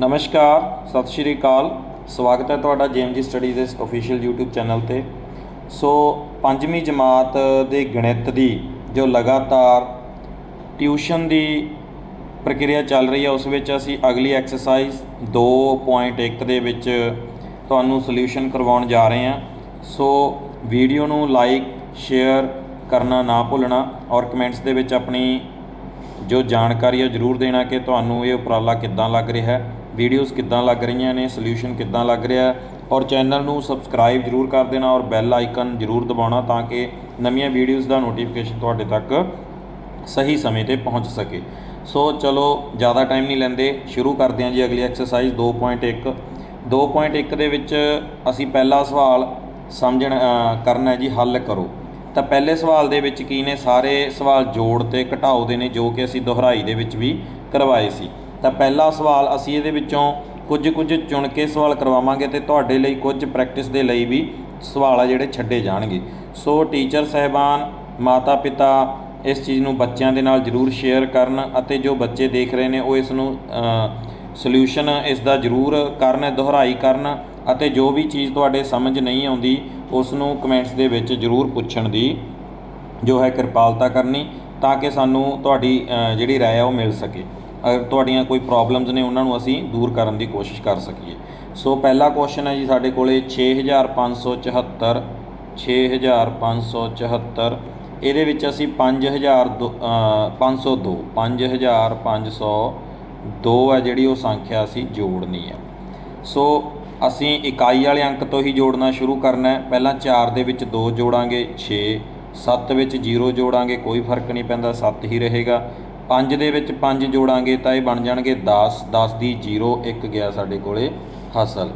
ਨਮਸਕਾਰ, ਸਤਿ ਸ਼੍ਰੀ ਅਕਾਲ। ਸਵਾਗਤ ਹੈ ਤੁਹਾਡਾ ਜੇਐਮਜੀ ਸਟੱਡੀਜ਼ ਦੇ ਅਫੀਸ਼ੀਅਲ YouTube ਚੈਨਲ ਤੇ। ਸੋ, ਪੰਜਵੀਂ ਜਮਾਤ ਦੇ ਗਣਿਤ ਦੀ ਜੋ ਲਗਾਤਾਰ ਟਿਊਸ਼ਨ ਦੀ ਪ੍ਰਕਿਰਿਆ ਚੱਲ ਰਹੀ ਹੈ, ਉਸ ਵਿੱਚ ਅਸੀਂ ਅਗਲੀ ਐਕਸਰਸਾਈਜ਼ 2.1 ਦੇ ਵਿੱਚ ਤੁਹਾਨੂੰ ਸੋਲੂਸ਼ਨ ਕਰਵਾਉਣ ਜਾ ਰਹੇ ਹਾਂ। ਸੋ ਵੀਡੀਓ ਨੂੰ ਲਾਈਕ ਸ਼ੇਅਰ ਕਰਨਾ ਨਾ ਭੁੱਲਣਾ ਔਰ ਕਮੈਂਟਸ ਦੇ ਵਿੱਚ ਆਪਣੀ ਜੋ ਜਾਣਕਾਰੀ ਹੈ ਜ਼ਰੂਰ ਦੇਣਾ ਕਿ ਤੁਹਾਨੂੰ ਇਹ ਉਪਰਾਲਾ ਕਿੱਦਾਂ ਲੱਗ ਰਿਹਾ ਹੈ। ਵੀਡੀਓਜ਼ ਕਿੱਦਾਂ ਲੱਗ ਰਹੀਆਂ ਨੇ ਸੋਲੂਸ਼ਨ ਕਿੱਦਾਂ ਲੱਗ ਰਿਹਾ ਔਰ ਚੈਨਲ ਨੂੰ ਸਬਸਕ੍ਰਾਈਬ ਜ਼ਰੂਰ ਕਰ ਦੇਣਾ ਔਰ ਬੈਲ ਆਈਕਨ ਜ਼ਰੂਰ ਦਬਾਉਣਾ ਤਾਂ ਕਿ ਨਵੀਆਂ ਵੀਡੀਓਜ਼ ਦਾ ਨੋਟੀਫਿਕੇਸ਼ਨ ਤੁਹਾਡੇ ਤੱਕ ਸਹੀ ਸਮੇਂ ਤੇ ਪਹੁੰਚ ਸਕੇ। ਸੋ ਚਲੋ, ਜ਼ਿਆਦਾ ਟਾਈਮ ਨਹੀਂ ਲੈਂਦੇ, ਸ਼ੁਰੂ ਕਰਦੇ ਹਾਂ ਜੀ ਅਗਲੀ ਐਕਸਰਸਾਈਜ਼ 2.1 2.1 ਦੇ ਵਿੱਚ ਅਸੀਂ ਪਹਿਲਾ ਸਵਾਲ ਸਮਝਣ ਕਰਨਾ ਹੈ ਜੀ, ਹੱਲ ਕਰੋ। ਤਾਂ ਪਹਿਲੇ ਸਵਾਲ ਦੇ ਵਿੱਚ ਕੀ ਨੇ? ਸਾਰੇ ਸਵਾਲ ਜੋੜ ਤੇ ਘਟਾਓ ਦੇ ਨੇ, ਜੋ ਕਿ ਅਸੀਂ ਦੁਹਰਾਈ ਦੇ ਵਿੱਚ ਵੀ ਕਰਵਾਏ ਸੀ। ਤਾਂ ਪਹਿਲਾ ਸਵਾਲ ਅਸੀਂ ਇਹਦੇ ਵਿੱਚੋਂ ਕੁਝ ਕੁਝ ਚੁਣ ਕੇ ਸਵਾਲ ਕਰਵਾਵਾਂਗੇ ਤੇ ਤੁਹਾਡੇ ਲਈ ਕੁਝ ਪ੍ਰੈਕਟਿਸ ਦੇ ਲਈ ਵੀ ਸਵਾਲ ਆ ਜਿਹੜੇ ਛੱਡੇ ਜਾਣਗੇ। ਸੋ ਟੀਚਰ ਸਹਿਬਾਨ, ਮਾਤਾ ਪਿਤਾ ਇਸ ਚੀਜ਼ ਨੂੰ ਬੱਚਿਆਂ ਦੇ ਨਾਲ ਜਰੂਰ ਸ਼ੇਅਰ ਕਰਨ ਅਤੇ ਜੋ ਬੱਚੇ ਦੇਖ ਰਹੇ ਨੇ ਉਹ ਇਸ ਨੂੰ ਸੋਲੂਸ਼ਨ ਇਸ ਦਾ ਜਰੂਰ ਕਰਨ, ਦੁਹਰਾਈ ਕਰਨ ਅਤੇ ਜੋ ਵੀ ਚੀਜ਼ ਤੁਹਾਡੇ ਸਮਝ ਨਹੀਂ ਆਉਂਦੀ, ਉਸ ਨੂੰ ਕਮੈਂਟਸ ਦੇ ਵਿੱਚ ਜਰੂਰ ਪੁੱਛਣ ਦੀ ਜੋ ਹੈ ਕਿਰਪਾਲਤਾ ਕਰਨੀ ਤਾਂ ਕਿ ਸਾਨੂੰ ਤੁਹਾਡੀ ਜਿਹੜੀ ਰਾਏ ਆ ਉਹ ਮਿਲ ਸਕੇ। ਅਗਰ ਤੁਹਾਡੀਆਂ ਕੋਈ ਪ੍ਰੋਬਲਮਸ ਨੇ ਉਹਨਾਂ ਨੂੰ ਅਸੀਂ ਦੂਰ ਕਰਨ ਦੀ ਕੋਸ਼ਿਸ਼ ਕਰ ਸਕੀਏ। ਸੋ ਪਹਿਲਾ ਕੁਐਸਚਨ ਹੈ ਜੀ ਸਾਡੇ ਕੋਲੇ 6574 6574 ਇਹਦੇ ਵਿੱਚ ਅਸੀਂ 5000 ਦੋ- ਅ, 502 5502 ਹੈ ਜਿਹੜੀ ਉਹ ਸੰਖਿਆ ਅਸੀਂ ਜੋੜਨੀ ਹੈ। ਸੋ ਅਸੀਂ ਇਕਾਈ ਵਾਲੇ ਅੰਕ ਤੋਂ ਹੀ ਜੋੜਨਾ ਸ਼ੁਰੂ ਕਰਨਾ ਹੈ। ਪਹਿਲਾਂ 4 ਦੇ ਵਿੱਚ 2 ਜੋੜਾਂਗੇ 6 7 ਵਿੱਚ 0 ਜੋੜਾਂਗੇ ਕੋਈ ਫ਼ਰਕ ਨਹੀਂ ਪੈਂਦਾ 7 ਹੀ ਰਹੇਗਾ। 5 ਦੇ ਵਿੱਚ 5 ਜੋੜਾਂਗੇ ਤਾਂ ਇਹ ਬਣ ਜਾਣਗੇ 10 10 ਦੀ 0 1 ਗਿਆ ਸਾਡੇ ਕੋਲੇ ਹਸਲ।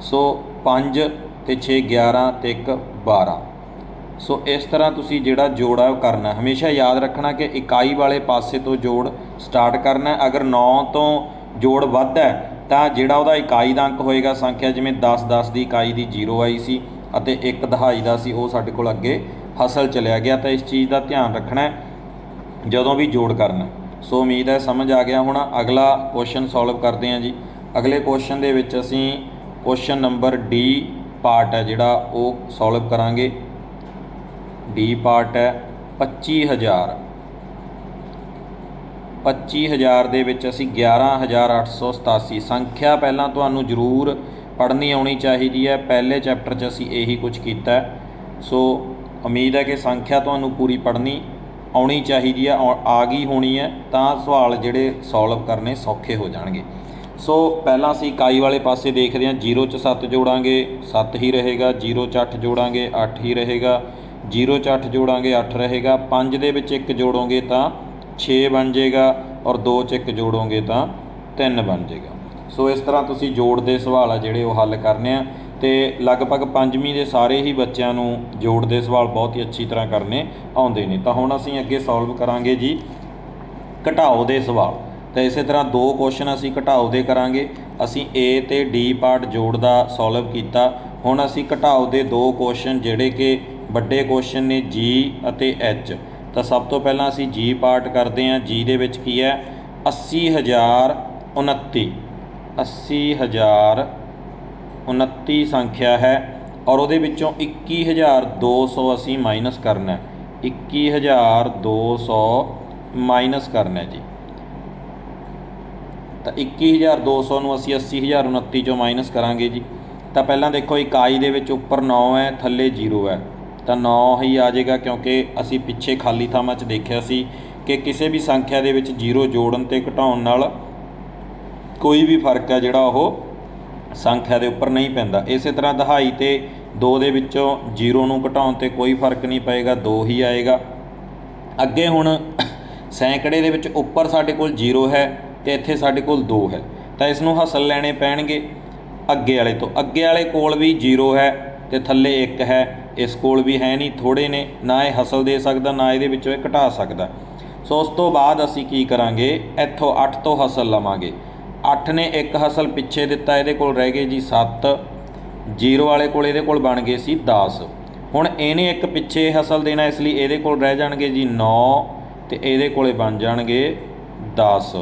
ਸੋ 5 ਤੇ 6 11 ਤੇ 1 12 ਸੋ ਇਸ ਤਰ੍ਹਾਂ ਤੁਸੀਂ ਜਿਹੜਾ ਜੋੜ ਹੈ ਉਹ ਕਰਨਾ, ਹਮੇਸ਼ਾ ਯਾਦ ਰੱਖਣਾ ਕਿ ਇਕਾਈ ਵਾਲੇ ਪਾਸੇ ਤੋਂ ਜੋੜ ਸਟਾਰਟ ਕਰਨਾ ਅਗਰ 9 ਤੋਂ ਜੋੜ ਵੱਧ ਹੈ, ਤਾਂ ਜਿਹੜਾ ਉਹਦਾ ਇਕਾਈ ਦਾ ਅੰਕ ਹੋਏਗਾ ਸੰਖਿਆ ਜਿਵੇਂ 10 10 ਦੀ ਇਕਾਈ ਦੀ 0 ਆਈ ਸੀ ਅਤੇ 1 ਦਹਾਈ ਦਾ ਸੀ, ਉਹ ਸਾਡੇ ਕੋਲ ਅੱਗੇ ਹਸਲ ਚਲਿਆ ਗਿਆ। ਤਾਂ ਇਸ ਚੀਜ਼ ਦਾ ਧਿਆਨ ਰੱਖਣਾ ਹੈ। ਜਦੋਂ ਵੀ ਜੋੜ ਕਰਨਾ। ਸੋ ਉਮੀਦ ਹੈ ਸਮਝ ਆ ਗਿਆ ਹੁਣ। ਅਗਲਾ ਕੁਐਸਚਨ ਸੋਲਵ ਕਰਦੇ ਹਾਂ ਜੀ। ਅਗਲੇ ਕੁਐਸਚਨ ਦੇ ਵਿੱਚ ਅਸੀਂ ਕੁਐਸਚਨ ਨੰਬਰ ਡੀ ਪਾਰਟ ਹੈ ਜਿਹੜਾ ਉਹ ਸੋਲਵ ਕਰਾਂਗੇ। ਡੀ ਪਾਰਟ ਹੈ 25000 25000 ਦੇ ਵਿੱਚ ਅਸੀਂ 11887 ਸੰਖਿਆ ਪਹਿਲਾਂ ਤੁਹਾਨੂੰ ਜ਼ਰੂਰ ਪੜ੍ਹਨੀ ਆਉਣੀ ਚਾਹੀਦੀ ਹੈ। ਪਹਿਲੇ ਚੈਪਟਰ 'ਚ ਅਸੀਂ ਇਹੀ ਕੁਝ ਕੀਤਾ ਸੋ ਉਮੀਦ ਹੈ ਕਿ ਸੰਖਿਆ ਤੁਹਾਨੂੰ ਪੂਰੀ ਪੜ੍ਹਨੀ ਆਉਣੀ ਚਾਹੀਦੀ ਹੈ ਔਰ ਆ ਗਈ ਹੋਣੀ ਹੈ, ਤਾਂ ਸਵਾਲ ਜਿਹੜੇ ਸੋਲਵ ਕਰਨੇ ਸੌਖੇ ਹੋ ਜਾਣਗੇ। ਸੋ ਪਹਿਲਾਂ ਅਸੀਂ ਇਕਾਈ ਵਾਲੇ ਪਾਸੇ ਦੇਖਦੇ ਹਾਂ। 0 ਚ 7 ਜੋੜਾਂਗੇ 7 ਹੀ ਰਹੇਗਾ। 0 ਚ 8 ਜੋੜਾਂਗੇ 8 ਹੀ ਰਹੇਗਾ। 0 ਚ 8 ਜੋੜਾਂਗੇ 8 ਰਹੇਗਾ। 5 ਦੇ ਵਿੱਚ 1 ਜੋੜੋਗੇ ਤਾਂ 6 ਬਣ ਜਾਏਗਾ ਔਰ 2 ਚ 1 ਜੋੜੋਗੇ ਤਾਂ 3 ਬਣ ਜਾਏਗਾ। ਸੋ ਇਸ ਤਰ੍ਹਾਂ ਤੁਸੀਂ ਜੋੜ ਦੇ ਸਵਾਲ ਆ ਜਿਹੜੇ ਉਹ ਹੱਲ ਕਰਨੇ ਆ। ਤੇ ਲਗਭਗ ਪੰਜਵੀਂ ਦੇ ਸਾਰੇ ਹੀ ਬੱਚਿਆਂ ਨੂੰ ਜੋੜ ਦੇ ਸਵਾਲ ਬਹੁਤ ਹੀ ਅੱਛੀ ਤਰ੍ਹਾਂ ਕਰਨੇ ਆਉਂਦੇ ਨੇ। ਤਾਂ ਹੁਣ ਅਸੀਂ ਅੱਗੇ ਸੋਲਵ ਕਰਾਂਗੇ ਜੀ, ਘਟਾਓ ਦੇ ਸਵਾਲ। ਤਾਂ ਇਸੇ ਤਰ੍ਹਾਂ ਦੋ ਕੁਐਸਚਨ ਅਸੀਂ ਘਟਾਓ ਦੇ ਕਰਾਂਗੇ। ਅਸੀਂ A ਤੇ D ਪਾਰਟ ਜੋੜ ਦਾ ਸੋਲਵ ਕੀਤਾ। ਹੁਣ ਅਸੀਂ ਘਟਾਓ ਦੇ ਦੋ ਕੁਐਸਚਨ ਜਿਹੜੇ ਕਿ ਵੱਡੇ ਕੁਐਸਚਨ ਨੇ G ਅਤੇ H ਤਾਂ ਸਭ ਤੋਂ ਪਹਿਲਾਂ ਅਸੀਂ G ਪਾਰਟ ਕਰਦੇ ਹਾਂ। G ਦੇ ਵਿੱਚ ਕੀ ਹੈ? 80029 80000 29 ਸੰਖਿਆ ਹੈ ਔਰ ਉਹਦੇ ਵਿੱਚੋਂ 21200 ਅਸੀਂ ਮਾਈਨਸ ਕਰਨਾ ਹੈ। 21200 ਮਾਈਨਸ ਕਰਨਾ ਹੈ ਜੀ। ਤਾਂ 21200 ਨੂੰ ਅਸੀਂ 80029 ਚੋਂ ਮਾਈਨਸ ਕਰਾਂਗੇ ਜੀ। ਤਾਂ ਪਹਿਲਾਂ ਦੇਖੋ ਇਕਾਈ ਦੇ ਵਿੱਚ ਉੱਪਰ 9 ਹੈ, ਥੱਲੇ 0 ਹੈ। ਤਾਂ 9 ਹੀ ਆ ਜਾਏਗਾ ਕਿਉਂਕਿ ਅਸੀਂ ਪਿੱਛੇ ਖਾਲੀ ਥਾਵਾਂ 'ਚ ਦੇਖਿਆ ਸੀ ਕਿ ਕਿਸੇ ਵੀ ਸੰਖਿਆ ਦੇ ਵਿੱਚ 0 ਜੋੜਨ ਤੇ ਘਟਾਉਣ ਨਾਲ ਕੋਈ ਵੀ ਫ਼ਰਕ ਹੈ ਜਿਹੜਾ ਉਹ ਸੰਖਿਆ ਦੇ ਉੱਪਰ ਨਹੀਂ ਪੈਂਦਾ। ਇਸੇ ਤਰ੍ਹਾਂ ਦਹਾਈ ਤੇ 2 ਦੇ ਵਿੱਚੋਂ 0 ਨੂੰ ਘਟਾਉਣ ਤੇ ਕੋਈ ਫ਼ਰਕ ਨਹੀਂ ਪਏਗਾ 2 ਹੀ ਆਏਗਾ। ਅੱਗੇ ਹੁਣ ਸੈਂਕੜੇ ਦੇ ਵਿੱਚ ਉੱਪਰ ਸਾਡੇ ਕੋਲ 0 ਹੈ ਤੇ ਇੱਥੇ ਸਾਡੇ ਕੋਲ 2 ਹੈ। ਤਾਂ ਇਸ ਨੂੰ ਹਸਲ ਲੈਣੇ ਪੈਣਗੇ ਅੱਗੇ ਵਾਲੇ ਤੋਂ। ਅੱਗੇ ਵਾਲੇ ਕੋਲ ਵੀ 0 ਹੈ ਤੇ ਥੱਲੇ 1 ਹੈ। ਇਸ ਕੋਲ ਵੀ ਹੈ ਨਹੀਂ ਥੋੜੇ ਨੇ। ਨਾ ਇਹ ਹਸਲ ਦੇ ਸਕਦਾ, ਨਾ ਇਹਦੇ ਵਿੱਚੋਂ ਇਹ ਘਟਾ ਸਕਦਾ। ਸੋ ਉਸ ਤੋਂ ਬਾਅਦ ਅਸੀਂ ਕੀ ਕਰਾਂਗੇ? ਇੱਥੋਂ 8 ਤੋਂ ਹਸਲ ਲਵਾਂਗੇ। 8 ਨੇ ਇੱਕ ਹਸਲ ਪਿੱਛੇ ਦਿੱਤਾ, ਇਹਦੇ ਕੋਲ ਰਹਿ ਗਏ ਜੀ 7 0 ਵਾਲੇ ਕੋਲ ਇਹਦੇ ਕੋਲ ਬਣ ਗਏ ਸੀ 10 ਹੁਣ ਇਹਨੇ ਇੱਕ ਪਿੱਛੇ ਹਸਲ ਦੇਣਾ, ਇਸ ਲਈ ਇਹਦੇ ਕੋਲ ਰਹਿ ਜਾਣਗੇ ਜੀ 9 ਤੇ ਇਹਦੇ ਕੋਲੇ ਬਣ ਜਾਣਗੇ 10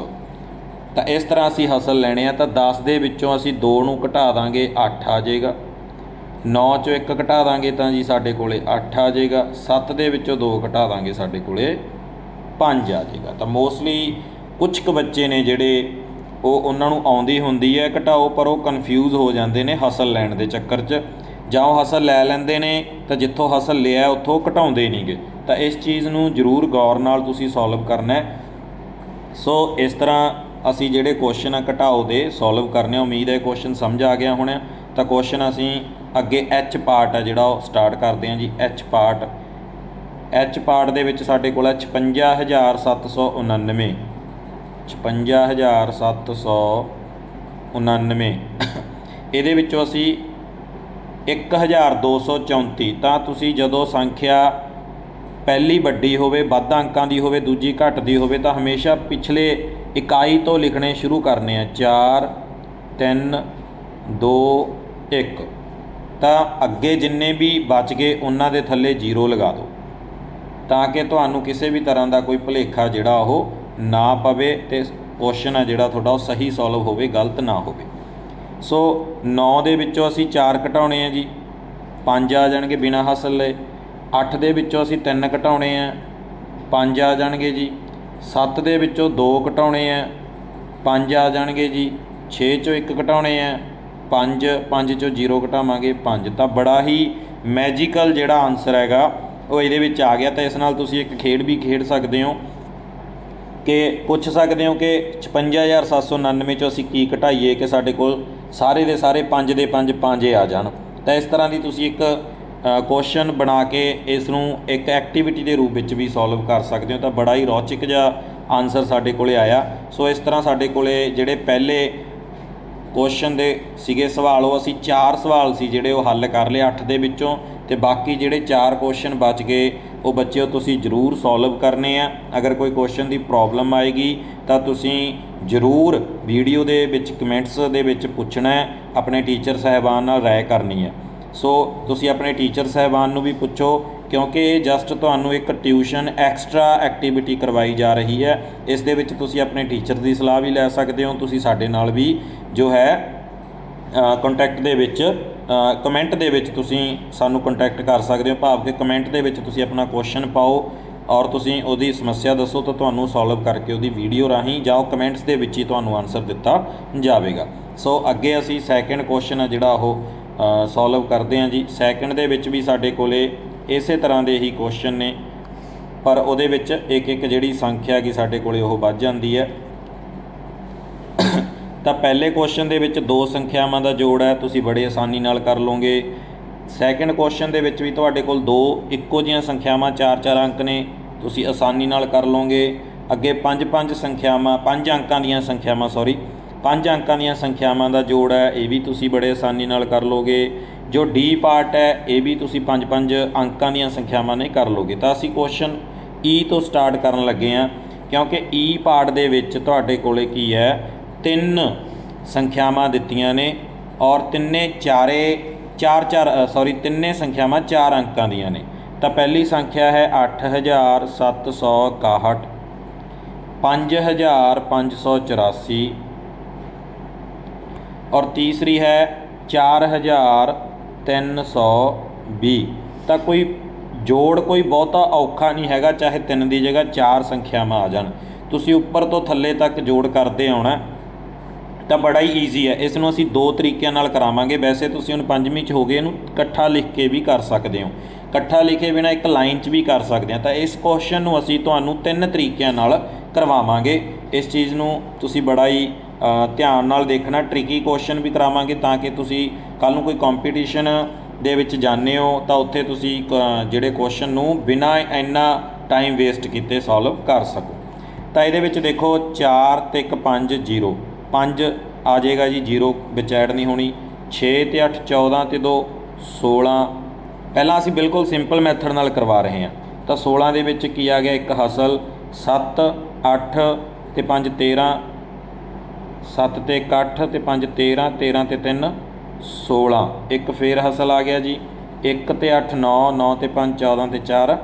ਤਾਂ ਇਸ ਤਰ੍ਹਾਂ ਅਸੀਂ ਹਸਲ ਲੈਣੇ ਆ, ਤਾਂ 10 ਦੇ ਵਿੱਚੋਂ ਅਸੀਂ 2 ਨੂੰ ਘਟਾ ਦਾਂਗੇ 8 ਆ ਜਾਏਗਾ। 9 ਚੋਂ 1 ਘਟਾ ਦਾਂਗੇ ਤਾਂ ਜੀ ਸਾਡੇ ਕੋਲੇ 8 ਆ ਜਾਏਗਾ 7 ਦੇ ਵਿੱਚੋਂ 2 ਘਟਾ ਦਾਂਗੇ ਸਾਡੇ ਕੋਲੇ 5 ਆ ਜਾਏਗਾ। ਤਾਂ ਮੋਸਟਲੀ ਕੁਝ ਕੁ ਬੱਚੇ ਨੇ ਜਿਹੜੇ ਉਹ ਉਹਨਾਂ ਨੂੰ ਆਉਂਦੀ ਹੁੰਦੀ ਹੈ, ਘਟਾਓ ਪਰ ਉਹ ਕਨਫਿਊਜ਼ ਹੋ ਜਾਂਦੇ ਨੇ ਹਸਲ ਲੈਣ ਦੇ ਚੱਕਰ 'ਚ। ਜਾਂ ਉਹ ਹਸਲ ਲੈ ਲੈਂਦੇ ਨੇ, ਤਾਂ ਜਿੱਥੋਂ ਹਸਲ ਲਿਆ ਉੱਥੋਂ ਘਟਾਉਂਦੇ ਨਹੀਂਗੇ। ਤਾਂ ਇਸ ਚੀਜ਼ ਨੂੰ ਜ਼ਰੂਰ ਗੌਰ ਨਾਲ ਤੁਸੀਂ ਸੋਲਵ ਕਰਨਾ ਹੈ। ਸੋ ਇਸ ਤਰ੍ਹਾਂ ਅਸੀਂ ਜਿਹੜੇ ਕੁਐਸਚਨ ਆ ਘਟਾਓ ਦੇ ਸੋਲਵ ਕਰਨੇ ਉਮੀਦ ਹੈ ਕੁਐਸਚਨ ਸਮਝ ਆ ਗਿਆ ਹੋਣਾ। ਤਾਂ ਕੁਐਸਚਨ ਅਸੀਂ ਅੱਗੇ ਐਚ ਪਾਰਟ ਆ ਜਿਹੜਾ ਉਹ ਸਟਾਰਟ ਕਰਦੇ ਹਾਂ ਜੀ। ਐਚ ਪਾਰਟ ਐਚ ਪਾਰਟ ਦੇ ਵਿੱਚ ਸਾਡੇ ਕੋਲ ਹੈ 56799 56799 ਇਹਦੇ ਵਿੱਚੋਂ ਅਸੀਂ 1234 ਤਾਂ ਤੁਸੀਂ ਜਦੋਂ ਸੰਖਿਆ ਪਹਿਲੀ ਵੱਡੀ ਹੋਵੇ, ਵੱਧ ਅੰਕਾਂ ਦੀ ਹੋਵੇ, ਦੂਜੀ ਘੱਟ ਦੀ ਹੋਵੇ, ਤਾਂ ਹਮੇਸ਼ਾ ਪਿਛਲੇ ਇਕਾਈ ਤੋਂ ਲਿਖਣੇ ਸ਼ੁਰੂ ਕਰਨੇ ਆ। 4 3 2 1 ਤਾਂ ਅੱਗੇ ਜਿੰਨੇ ਵੀ ਬਚ ਗਏ, ਉਹਨਾਂ ਦੇ ਥੱਲੇ 0 ਲਗਾ ਦਿਓ। ਤਾਂ ਕਿ ਤੁਹਾਨੂੰ ਕਿਸੇ ਵੀ ਤਰ੍ਹਾਂ ਦਾ ਕੋਈ ਭੁਲੇਖਾ ਜਿਹੜਾ ਉਹ ਨਾ ਪਵੇ ਤੇ ਕੁਐਸਚਨ ਆ ਜਿਹੜਾ ਤੁਹਾਡਾ ਉਹ ਸਹੀ ਸੋਲਵ ਹੋਵੇ, ਗਲਤ ਨਾ ਹੋਵੇ। ਸੋ 9 ਦੇ ਵਿੱਚੋਂ ਅਸੀਂ 4 ਘਟਾਉਣੇ ਆ ਜੀ। 5 ਆ ਜਾਣਗੇ ਬਿਨਾ ਹਾਸਲ ਲਏ। 8 ਦੇ ਵਿੱਚੋਂ ਅਸੀਂ 3 ਘਟਾਉਣੇ ਆ। 5 ਆ ਜਾਣਗੇ ਜੀ। 7 ਦੇ ਵਿੱਚੋਂ 2 ਘਟਾਉਣੇ ਆ। 5 ਆ ਜਾਣਗੇ ਜੀ। 6 ਚੋਂ 1 ਘਟਾਉਣੇ ਆ। 5 5 ਚੋਂ 0 ਘਟਾਵਾਂਗੇ। 5 ਤਾਂ ਬੜਾ ਹੀ ਮੈਜੀਕਲ ਜਿਹੜਾ ਆਨਸਰ ਹੈਗਾ, ਉਹ ਇਹਦੇ ਵਿੱਚ ਆ ਗਿਆ। ਤਾਂ ਇਸ ਨਾਲ ਤੁਸੀਂ ਇੱਕ ਖੇਡ ਵੀ ਖੇਡ ਸਕਦੇ ਹੋ। ਕਿ ਪੁੱਛ ਸਕਦੇ ਹੋ ਕਿ 56799 ਚੋਂ ਅਸੀਂ ਕੀ ਘਟਾਈਏ ਕਿ ਸਾਡੇ ਕੋਲ ਸਾਰੇ ਦੇ ਸਾਰੇ 5 ਦੇ 5 5 ਆ ਜਾਣ। ਤਾਂ ਇਸ ਤਰ੍ਹਾਂ ਦੀ ਤੁਸੀਂ ਇੱਕ ਕੁਐਸਚਨ ਬਣਾ ਕੇ ਇਸ ਨੂੰ ਇੱਕ ਐਕਟੀਵਿਟੀ ਦੇ ਰੂਪ ਵਿੱਚ ਵੀ ਸੋਲਵ ਕਰ ਸਕਦੇ ਹੋ ਤਾਂ ਬੜਾ ਹੀ ਰੌਚਕ ਜਿਹਾ ਆਨਸਰ ਸਾਡੇ ਕੋਲੇ ਆਇਆ। ਸੋ ਇਸ ਤਰ੍ਹਾਂ ਸਾਡੇ ਕੋਲੇ ਜਿਹੜੇ ਪਹਿਲੇ ਕੁਐਸਚਨ ਦੇ ਸੀਗੇ ਸਵਾਲ, ਉਹ ਅਸੀਂ ਚਾਰ ਸਵਾਲ ਸੀ ਜਿਹੜੇ ਉਹ ਹੱਲ ਕਰ ਲਏ। 8 ਦੇ ਵਿੱਚੋਂ ਤੇ ਬਾਕੀ ਜਿਹੜੇ ਚਾਰ ਕੁਐਸਚਨ ਬਚ ਗਏ, ਉਹ ਬੱਚਿਓ ਤੁਸੀਂ ਜ਼ਰੂਰ ਸੋਲਵ ਕਰਨੇ ਆ। ਅਗਰ ਕੋਈ ਕੁਐਸਚਨ ਦੀ ਪ੍ਰੋਬਲਮ ਆਏਗੀ, ਤਾਂ ਤੁਸੀਂ ਜ਼ਰੂਰ ਵੀਡੀਓ ਦੇ ਵਿੱਚ ਕਮੈਂਟਸ ਦੇ ਵਿੱਚ ਪੁੱਛਣਾ ਹੈ, ਆਪਣੇ ਟੀਚਰ ਸਾਹਿਬਾਨ ਨਾਲ ਰਾਏ ਕਰਨੀ ਹੈ। ਸੋ ਤੁਸੀਂ ਆਪਣੇ ਟੀਚਰ ਸਾਹਿਬਾਨ ਨੂੰ ਵੀ ਪੁੱਛੋ, ਕਿਉਂਕਿ ਇਹ ਜਸਟ ਤੁਹਾਨੂੰ ਇੱਕ ਟਿਊਸ਼ਨ ਐਕਸਟਰਾ ਐਕਟੀਵਿਟੀ ਕਰਵਾਈ ਜਾ ਰਹੀ ਹੈ। ਇਸ ਦੇ ਵਿੱਚ ਤੁਸੀਂ ਆਪਣੇ ਟੀਚਰ ਦੀ ਸਲਾਹ ਵੀ ਲੈ ਸਕਦੇ ਹੋ। ਤੁਸੀਂ ਸਾਡੇ ਨਾਲ ਵੀ ਜੋ ਹੈ ਕੰਟੈਕਟ ਦੇ ਵਿੱਚ ਕਮੈਂਟ ਦੇ ਵਿੱਚ ਤੁਸੀਂ ਸਾਨੂੰ ਕੰਟੈਕਟ ਕਰ ਸਕਦੇ ਹੋ। ਭਾਵ ਕਿ ਕਮੈਂਟ ਦੇ ਵਿੱਚ ਤੁਸੀਂ ਆਪਣਾ ਕੁਐਸਚਨ ਪਾਓ ਔਰ ਤੁਸੀਂ ਉਹਦੀ ਸਮੱਸਿਆ ਦੱਸੋ ਤਾਂ ਤੁਹਾਨੂੰ ਸੋਲਵ ਕਰਕੇ ਉਹਦੀ ਵੀਡੀਓ ਰਾਹੀਂ ਜਾਂ ਉਹ ਕਮੈਂਟਸ ਦੇ ਵਿੱਚ ਹੀ ਤੁਹਾਨੂੰ ਆਨਸਰ ਦਿੱਤਾ ਜਾਵੇਗਾ। ਸੋ ਅੱਗੇ ਅਸੀਂ ਸੈਕੰਡ ਕੁਐਸਚਨ ਆ ਜਿਹੜਾ ਉਹ ਸੋਲਵ ਕਰਦੇ ਹਾਂ ਜੀ। ਸੈਕੰਡ ਦੇ ਵਿੱਚ ਵੀ ਸਾਡੇ ਕੋਲੇ ਇਸੇ ਤਰ੍ਹਾਂ ਦੇ ਹੀ ਕੁਐਸਚਨ ਨੇ। ਪਰ ਉਹਦੇ ਵਿੱਚ ਇੱਕ ਇੱਕ ਜਿਹੜੀ ਸੰਖਿਆ ਹੈਗੀ ਸਾਡੇ ਕੋਲੇ ਉਹ ਵੱਧ ਜਾਂਦੀ ਹੈ। ਤਾਂ ਪਹਿਲੇ ਕੁਐਸਚਨ ਦੇ ਵਿੱਚ ਦੋ ਸੰਖਿਆਵਾਂ ਦਾ ਜੋੜ ਹੈ, ਤੁਸੀਂ ਬੜੇ ਆਸਾਨੀ ਨਾਲ ਕਰ ਲਓਗੇ। ਸੈਕੰਡ ਕੁਐਸਚਨ ਦੇ ਵਿੱਚ ਵੀ ਤੁਹਾਡੇ ਕੋਲ ਦੋ ਇੱਕੋ ਜਿਹੀਆਂ ਸੰਖਿਆਵਾਂ 4-4 ਅੰਕ ਨੇ, ਤੁਸੀਂ ਆਸਾਨੀ ਨਾਲ ਕਰ ਲਓਗੇ। ਅੱਗੇ 5-5 ਸੰਖਿਆਵਾਂ, ਪੰਜ ਅੰਕਾਂ ਦੀਆਂ ਸੰਖਿਆਵਾਂ ਸੌਰੀ ਪੰਜ ਅੰਕਾਂ ਦੀਆਂ ਸੰਖਿਆਵਾਂ ਦਾ ਜੋੜ ਹੈ, ਇਹ ਵੀ ਤੁਸੀਂ ਬੜੇ ਆਸਾਨੀ ਨਾਲ ਕਰ ਲਓਗੇ। ਜੋ ਡੀ ਪਾਰਟ ਹੈ, ਇਹ ਵੀ ਤੁਸੀਂ 5-5 ਅੰਕਾਂ ਦੀਆਂ ਸੰਖਿਆਵਾਂ ਨੇ ਕਰ ਲਓਗੇ। ਤਾਂ ਅਸੀਂ ਕੁਐਸਚਨ ਈ e ਤੋਂ ਸਟਾਰਟ ਕਰਨ ਲੱਗੇ ਹਾਂ, ਕਿਉਂਕਿ e ਈ ਪਾਰਟ ਦੇ ਵਿੱਚ ਤੁਹਾਡੇ ਕੋਲੇ ਕੀ ਹੈ ਤਿੰਨ ਸੰਖਿਆਵਾਂ ਦਿੱਤੀਆਂ ਨੇ ਔਰ ਤਿੰਨੇ ਚਾਰੇ, ਚਾਰ ਚਾਰ ਸੌਰੀ ਤਿੰਨੇ ਸੰਖਿਆਵਾਂ ਚਾਰ ਅੰਕਾਂ ਦੀਆਂ ਨੇ। ਤਾਂ ਪਹਿਲੀ ਸੰਖਿਆ ਹੈ 8761 5584 ਔਰ ਤੀਸਰੀ ਹੈ 4320 ਤਾਂ ਕੋਈ ਜੋੜ ਕੋਈ ਬਹੁਤਾ ਔਖਾ ਨਹੀਂ ਹੈਗਾ, ਚਾਹੇ ਤਿੰਨ ਦੀ ਜਗ੍ਹਾ ਚਾਰ ਸੰਖਿਆਵਾਂ ਆ ਜਾਣ। ਤੁਸੀਂ ਉੱਪਰ ਤੋਂ ਥੱਲੇ ਤੱਕ ਜੋੜ ਕਰਦੇ ਆਉਣਾ। ਤਾਂ ਬੜਾ ਹੀ ਈਜ਼ੀ ਹੈ। ਇਸ ਨੂੰ ਅਸੀਂ ਦੋ ਤਰੀਕਿਆਂ ਨਾਲ ਕਰਾਵਾਂਗੇ। ਵੈਸੇ ਤੁਸੀਂ ਹੁਣ ਪੰਜਵੀਂ ਚ ਹੋ ਗਏ, ਇਹਨੂੰ ਇਕੱਠਾ ਲਿਖ ਕੇ ਵੀ ਕਰ ਸਕਦੇ ਹੋ। ਇਕੱਠਾ ਲਿਖੇ ਬਿਨਾ ਇੱਕ ਲਾਈਨ 'ਚ ਵੀ ਕਰ ਸਕਦੇ ਹਾਂ। ਤਾਂ ਇਸ ਕੁਐਸਚਨ ਨੂੰ ਅਸੀਂ ਤੁਹਾਨੂੰ ਤਿੰਨ ਤਰੀਕਿਆਂ ਨਾਲ ਕਰਵਾਵਾਂਗੇ। ਇਸ ਚੀਜ਼ ਨੂੰ ਤੁਸੀਂ ਬੜਾ ਹੀ ਧਿਆਨ ਨਾਲ ਦੇਖਣਾ। ਟ੍ਰਿਕੀ ਕੁਐਸਚਨ ਵੀ ਕਰਾਵਾਂਗੇ ਤਾਂ ਕਿ ਤੁਸੀਂ ਕੱਲ ਨੂੰ ਕੋਈ ਕੰਪੀਟੀਸ਼ਨ ਦੇ ਵਿੱਚ ਜਾਂਦੇ ਹੋ, ਤਾਂ ਉੱਥੇ ਤੁਸੀਂ ਜਿਹੜੇ ਕੁਐਸਚਨ ਨੂੰ ਬਿਨਾਂ ਇੰਨਾ ਟਾਈਮ ਵੇਸਟ ਕੀਤੇ ਸੋਲਵ ਕਰ ਸਕੋ। ਤਾਂ ਇਹਦੇ ਵਿੱਚ ਦੇਖੋ 4 ਤੇ 1 5 0 5 ਆ ਜਾਏਗਾ ਜੀ 0 ਵਿੱਚ ਐਡ ਨਹੀਂ ਹੋਣੀ। 6 ਤੇ 8 14 ਤੇ 2 16 ਪਹਿਲਾਂ ਅਸੀਂ ਬਿਲਕੁਲ ਸਿੰਪਲ ਮੈਥਡ ਨਾਲ ਕਰਵਾ ਰਹੇ ਹਾਂ। ਤਾਂ 16 ਦੇ ਵਿੱਚ ਕੀ ਆ ਗਿਆ? ਇੱਕ ਹਸਲ 7 8 ਤੇ 5 13 7 ਤੇ 1 8 ਤੇ 5 13 13 ਤੇ 3 16 ਇੱਕ ਫੇਰ ਹਸਲ ਆ ਗਿਆ ਜੀ। 1 ਤੇ 8 9 9 ਤੇ 5 14 ਤੇ 4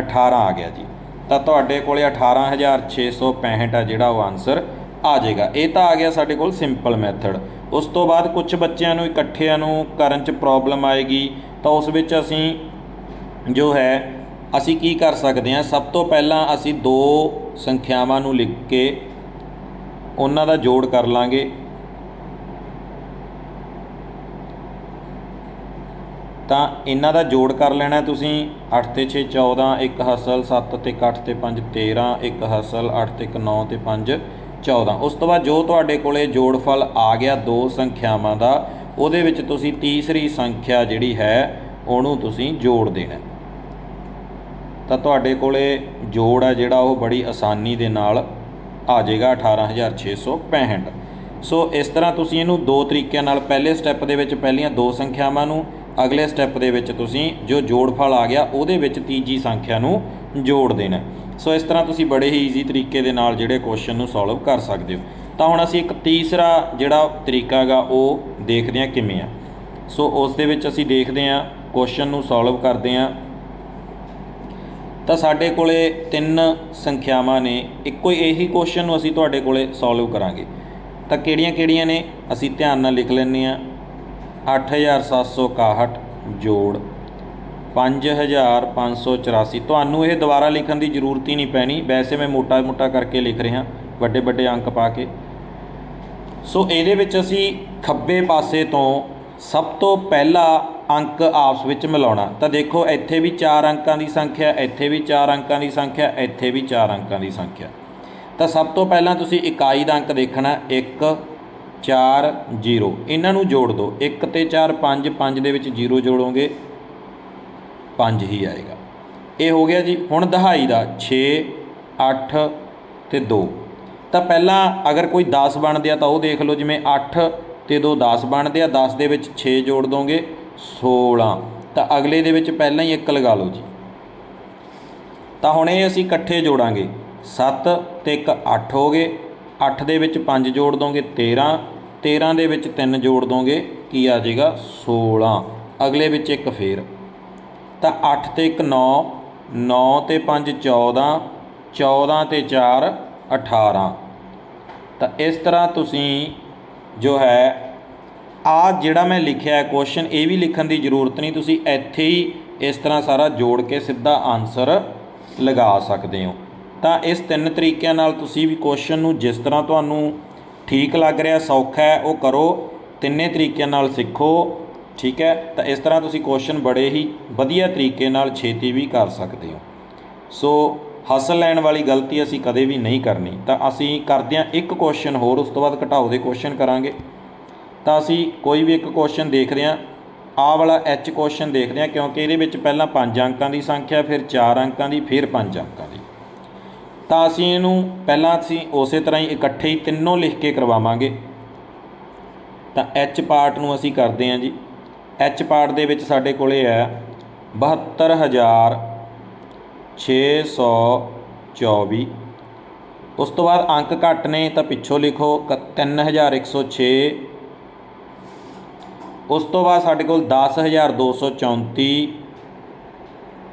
18 ਆ ਗਿਆ ਜੀ। ਤਾਂ ਤੁਹਾਡੇ ਕੋਲੇ 18665 ਆ ਜਿਹੜਾ ਉਹ ਆਨਸਰ ਆ ਜਾਏਗਾ। ਇਹ ਤਾਂ ਆ ਗਿਆ ਸਾਡੇ ਕੋਲ ਸਿੰਪਲ ਮੈਥਡ ਉਸ ਤੋਂ ਬਾਅਦ ਕੁਝ ਬੱਚਿਆਂ ਨੂੰ, ਇਕੱਠਿਆਂ ਨੂੰ ਕਰਨ 'ਚ ਪ੍ਰੋਬਲਮ ਆਏਗੀ। ਤਾਂ ਉਸ ਵਿੱਚ ਅਸੀਂ ਜੋ ਹੈ, ਅਸੀਂ ਕੀ ਕਰ ਸਕਦੇ ਹਾਂ? ਸਭ ਤੋਂ ਪਹਿਲਾਂ ਅਸੀਂ ਦੋ ਸੰਖਿਆਵਾਂ ਨੂੰ ਲਿਖ ਕੇ ਉਹਨਾਂ ਦਾ ਜੋੜ ਕਰ ਲਾਂਗੇ। ਤਾਂ ਇਹਨਾਂ ਦਾ ਜੋੜ ਕਰ ਲੈਣਾ ਤੁਸੀਂ। 8 ਤੇ 6 14 1 ਹਸਲ 7 ਤੇ 8 ਤੇ 5 13 1 ਹਸਲ 8 ਤੇ 9 ਤੇ 5 14 ਉਸ ਤੋਂ ਬਾਅਦ ਜੋ ਤੁਹਾਡੇ ਕੋਲੇ ਜੋੜਫਲ ਆ ਗਿਆ ਦੋ ਸੰਖਿਆਵਾਂ ਦਾ, ਉਹਦੇ ਵਿੱਚ ਤੁਸੀਂ ਤੀਸਰੀ ਸੰਖਿਆ ਜਿਹੜੀ ਹੈ, ਉਹਨੂੰ ਤੁਸੀਂ ਜੋੜ ਦੇਣਾ ਤਾਂ ਤੁਹਾਡੇ ਕੋਲੇ ਜੋੜ ਆ ਜਿਹੜਾ, ਉਹ ਬੜੀ ਆਸਾਨੀ ਦੇ ਨਾਲ ਆ ਜਾਏਗਾ 18665 ਸੋ ਇਸ ਤਰ੍ਹਾਂ ਤੁਸੀਂ ਇਹਨੂੰ ਦੋ ਤਰੀਕਿਆਂ ਨਾਲ, ਪਹਿਲੇ ਸਟੈਪ ਦੇ ਵਿੱਚ ਪਹਿਲੀਆਂ ਦੋ ਸੰਖਿਆਵਾਂ ਨੂੰ ਅਗਲੇ ਸਟੈਪ ਦੇ ਵਿੱਚ ਤੁਸੀਂ ਜੋ ਜੋੜਫਲ ਆ ਗਿਆ, ਉਹਦੇ ਵਿੱਚ ਤੀਜੀ ਸੰਖਿਆ ਨੂੰ ਜੋੜ ਦੇਣਾ ਸੋ ਇਸ ਤਰ੍ਹਾਂ ਤੁਸੀਂ ਬੜੇ ਹੀ ਈਜ਼ੀ ਤਰੀਕੇ ਦੇ ਨਾਲ ਜਿਹੜੇ ਕੁਐਸਚਨ ਨੂੰ ਸੋਲਵ ਕਰ ਸਕਦੇ ਹੋ। ਤਾਂ ਹੁਣ ਅਸੀਂ ਇੱਕ ਤੀਸਰਾ ਜਿਹੜਾ ਤਰੀਕਾ ਹੈਗਾ, ਉਹ ਦੇਖਦੇ ਹਾਂ ਕਿਵੇਂ ਆ। ਸੋ ਉਸ ਦੇ ਵਿੱਚ ਅਸੀਂ ਦੇਖਦੇ ਹਾਂ ਕੁਐਸਚਨ ਨੂੰ ਸੋਲਵ ਕਰਦੇ ਹਾਂ। ਤਾਂ ਸਾਡੇ ਕੋਲੇ ਤਿੰਨ ਸੰਖਿਆਵਾਂ ਨੇ, ਇੱਕੋ ਹੀ, ਇਹੀ ਕੁਐਸਚਨ ਨੂੰ ਅਸੀਂ ਤੁਹਾਡੇ ਕੋਲੇ ਸੋਲਵ ਕਰਾਂਗੇ। ਤਾਂ ਕਿਹੜੀਆਂ-ਕਿਹੜੀਆਂ ਨੇ, ਅਸੀਂ ਧਿਆਨ ਨਾਲ ਲਿਖ ਲੈਂਦੇ ਆ 8761 ਜੋੜ 5584 ਤੁਹਾਨੂੰ ਇਹ ਦੁਬਾਰਾ ਲਿਖਣ ਦੀ ਜ਼ਰੂਰਤ ਹੀ ਨਹੀਂ ਪੈਣੀ। ਵੈਸੇ ਮੈਂ ਮੋਟਾ-ਮੋਟਾ ਕਰਕੇ ਲਿਖ ਰਿਹਾ। ਵੱਡੇ-ਵੱਡੇ ਅੰਕ ਪਾ ਕੇ। ਸੋ ਇਹਦੇ ਵਿੱਚ ਅਸੀਂ ਖੱਬੇ ਪਾਸੇ ਤੋਂ ਸਭ ਤੋਂ ਪਹਿਲਾ ਅੰਕ ਆਪਸ ਵਿੱਚ ਮਿਲਾਉਣਾ। ਤਾਂ ਦੇਖੋ, ਇੱਥੇ ਵੀ 4 ਅੰਕਾਂ ਦੀ ਸੰਖਿਆ, ਇੱਥੇ ਵੀ 4 ਅੰਕਾਂ ਦੀ ਸੰਖਿਆ, ਇੱਥੇ ਵੀ 4 ਅੰਕਾਂ ਦੀ ਸੰਖਿਆ। ਤਾਂ ਸਭ ਤੋਂ ਪਹਿਲਾਂ ਤੁਸੀਂ ਇਕਾਈ ਦਾ ਅੰਕ ਦੇਖਣਾ। 1 4 0 ਇਹਨਾਂ ਨੂੰ ਜੋੜ ਦਿਓ। 1 ਤੇ 4 5 5 ਦੇ ਵਿੱਚ 0 ਜੋੜੋਗੇ 5 ਹੀ ਆਏਗਾ। ਇਹ ਹੋ ਗਿਆ ਜੀ, ਹੁਣ ਦਹਾਈ ਦਾ 6 8 ਤੇ 2 ਤਾਂ ਪਹਿਲਾਂ ਅਗਰ ਕੋਈ 10 ਬਣਦੇ ਆ ਤਾਂ ਉਹ ਦੇਖ ਲਓ, ਜਿਵੇਂ 8 ਤੇ 2 10 ਬਣਦੇ ਆ 10 ਦੇ ਵਿੱਚ 6 ਜੋੜ ਦੋਗੇ 16 ਤਾਂ ਅਗਲੇ ਦੇ ਵਿੱਚ ਪਹਿਲਾਂ ਹੀ 1 ਲਗਾ ਲਓ ਜੀ। ਤਾਂ ਹੁਣ ਇਹ ਅਸੀਂ ਇਕੱਠੇ ਜੋੜਾਂਗੇ। 7 ਤੇ 1 8 ਹੋ ਗਏ। 8 ਦੇ ਵਿੱਚ 5 ਜੋੜ ਦੋਗੇ 13 13 ਦੇ ਵਿੱਚ 3 ਜੋੜ ਦੋਗੇ, ਕੀ ਆ ਜਾਏਗਾ? 16 ਅਗਲੇ ਵਿੱਚ ਇੱਕ ਫੇਰ। ਤਾਂ 8 ਤੇ 1 9 9 ਤੇ 5 14 14 ਤੇ 4 18 ਤਾਂ ਇਸ ਤਰ੍ਹਾਂ ਤੁਸੀਂ ਜੋ ਹੈ, ਆ ਜਿਹੜਾ ਮੈਂ ਲਿਖਿਆ ਹੈ ਕੁਐਸਚਨ ਇਹ ਵੀ ਲਿਖਣ ਦੀ ਜ਼ਰੂਰਤ ਨਹੀਂ। ਤੁਸੀਂ ਇੱਥੇ ਹੀ ਇਸ ਤਰ੍ਹਾਂ ਸਾਰਾ ਜੋੜ ਕੇ ਸਿੱਧਾ ਆਨਸਰ ਲਗਾ ਸਕਦੇ ਹੋ। ਤਾਂ ਇਸ ਤਿੰਨ ਤਰੀਕਿਆਂ ਨਾਲ ਤੁਸੀਂ ਵੀ ਕੁਐਸਚਨ ਨੂੰ ਜਿਸ ਤਰ੍ਹਾਂ ਤੁਹਾਨੂੰ ਠੀਕ ਲੱਗ ਰਿਹਾ, ਸੌਖਾ ਹੈ, ਉਹ ਕਰੋ, ਤਿੰਨੇ ਤਰੀਕਿਆਂ ਨਾਲ ਸਿੱਖੋ, ਠੀਕ ਹੈ? ਤਾਂ ਇਸ ਤਰ੍ਹਾਂ ਤੁਸੀਂ ਕੁਐਸਚਨ ਬੜੇ ਹੀ ਵਧੀਆ ਤਰੀਕੇ ਨਾਲ ਛੇਤੀ ਵੀ ਕਰ ਸਕਦੇ ਹੋ। ਸੋ ਹਾਸਲ ਲੈਣ ਵਾਲੀ ਗਲਤੀ ਅਸੀਂ ਕਦੇ ਵੀ ਨਹੀਂ ਕਰਨੀ। ਤਾਂ ਅਸੀਂ ਕਰਦੇ ਹਾਂ ਇੱਕ ਕੁਐਸਚਨ ਹੋਰ, ਉਸ ਤੋਂ ਬਾਅਦ ਘਟਾਓ ਦੇ ਕੁਐਸਚਨ ਕਰਾਂਗੇ। ਤਾਂ ਅਸੀਂ ਕੋਈ ਵੀ ਇੱਕ ਕੁਐਸਚਨ ਦੇਖਦੇ ਹਾਂ। ਆਹ ਵਾਲਾ ਐਚ ਕੁਐਸਚਨ ਦੇਖਦੇ ਹਾਂ, ਕਿਉਂਕਿ ਇਹਦੇ ਵਿੱਚ ਪਹਿਲਾਂ 5 ਅੰਕਾਂ ਦੀ ਸੰਖਿਆ, ਫਿਰ 4 ਅੰਕਾਂ ਦੀ, ਫਿਰ 5 ਅੰਕਾਂ ਦੀ। ਤਾਂ ਅਸੀਂ ਇਹਨੂੰ ਪਹਿਲਾਂ ਅਸੀਂ ਉਸੇ ਤਰ੍ਹਾਂ ਹੀ ਇਕੱਠੇ ਹੀ ਤਿੰਨੋਂ ਲਿਖ ਕੇ ਕਰਵਾਵਾਂਗੇ। ਤਾਂ ਐਚ ਪਾਰਟ ਨੂੰ ਅਸੀਂ ਕਰਦੇ ਹਾਂ ਜੀ। ਐਚ ਪਾਰਟ ਦੇ ਵਿੱਚ ਸਾਡੇ ਕੋਲੇ ਹੈ 72000 624 ਉਸ ਤੋਂ ਬਾਅਦ ਅੰਕ ਘੱਟ ਨੇ ਤਾਂ ਪਿੱਛੋਂ ਲਿਖੋ ਕ- 3106 ਉਸ ਤੋਂ ਬਾਅਦ ਸਾਡੇ ਕੋਲ 10234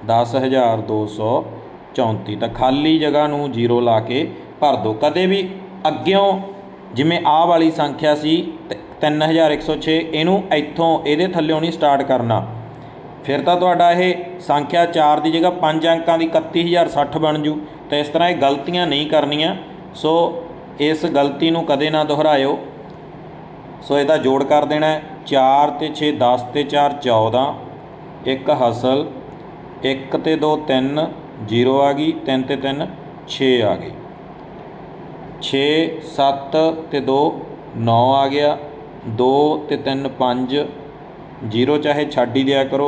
10234 ਤਾਂ ਖਾਲੀ ਜਗ੍ਹਾ ਨੂੰ ਜ਼ੀਰੋ ਲਾ ਕੇ ਭਰ ਦਿਓ ਕਦੇ ਵੀ ਅੱਗਿਓਂ ਜਿਵੇਂ ਆਹ ਵਾਲੀ ਸੰਖਿਆ ਸੀ ਤ- 3106 ਇਹਨੂੰ ਇੱਥੋਂ ਇਹਦੇ ਥੱਲੇੋਂ ਨਹੀਂ ਸਟਾਰਟ ਕਰਨਾ। ਫਿਰ ਤਾਂ ਤੁਹਾਡਾ ਇਹ ਸੰਖਿਆ 4 ਦੀ ਜਗ੍ਹਾ 5 ਅੰਕਾਂ ਦੀ 31060 ਬਣ ਜੂ। ਤਾਂ ਇਸ ਤਰ੍ਹਾਂ ਇਹ ਗਲਤੀਆਂ ਨਹੀਂ ਕਰਨੀਆਂ। ਸੋ ਇਸ ਗਲਤੀ ਨੂੰ ਕਦੇ ਨਾ ਦੁਹਰਾਇਓ। ਸੋ ਇਹਦਾ ਜੋੜ ਕਰ ਦੇਣਾ 4 ਤੇ 6 10 ਤੇ 4 14 ਇੱਕ ਹਸਲ 1 ਤੇ 2 3 ਜੀਰੋ ਆ ਗਈ 3 ਤੇ 3 6 ਆ ਗਈ 6 7 ਤੇ 2 9 ਆ ਗਿਆ। 2 ਤੇ 3 5 ਜੀਰੋ ਚਾਹੇ ਛੱਡ ਹੀ ਦਿਆ ਕਰੋ।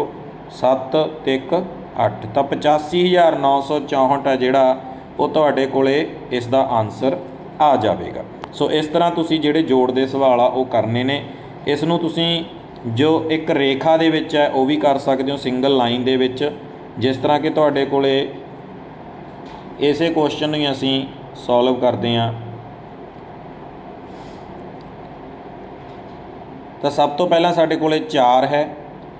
7 ਤੇ 1 8 ਤਾਂ 85964 ਹੈ ਜਿਹੜਾ ਉਹ ਤੁਹਾਡੇ ਕੋਲੇ ਇਸ ਦਾ ਆਨਸਰ ਆ ਜਾਵੇਗਾ। ਸੋ ਇਸ ਤਰ੍ਹਾਂ ਤੁਸੀਂ ਜਿਹੜੇ ਜੋੜ ਦੇ ਸਵਾਲ ਆ ਉਹ ਕਰਨੇ ਨੇ। ਇਸ ਨੂੰ ਤੁਸੀਂ ਜੋ ਇੱਕ ਰੇਖਾ ਦੇ ਵਿੱਚ ਹੈ ਉਹ ਵੀ ਕਰ ਸਕਦੇ ਹੋ, ਸਿੰਗਲ ਲਾਈਨ ਦੇ ਵਿੱਚ। ਜਿਸ ਤਰ੍ਹਾਂ ਕਿ ਤੁਹਾਡੇ ਕੋਲੇ ਇਸੇ ਕੁਐਸਚਨ ਨੂੰ ਹੀ ਅਸੀਂ ਸੋਲਵ ਕਰਦੇ ਹਾਂ। ਤਾਂ ਸਭ ਤੋਂ ਪਹਿਲਾਂ ਸਾਡੇ ਕੋਲੇ 4 ਹੈ,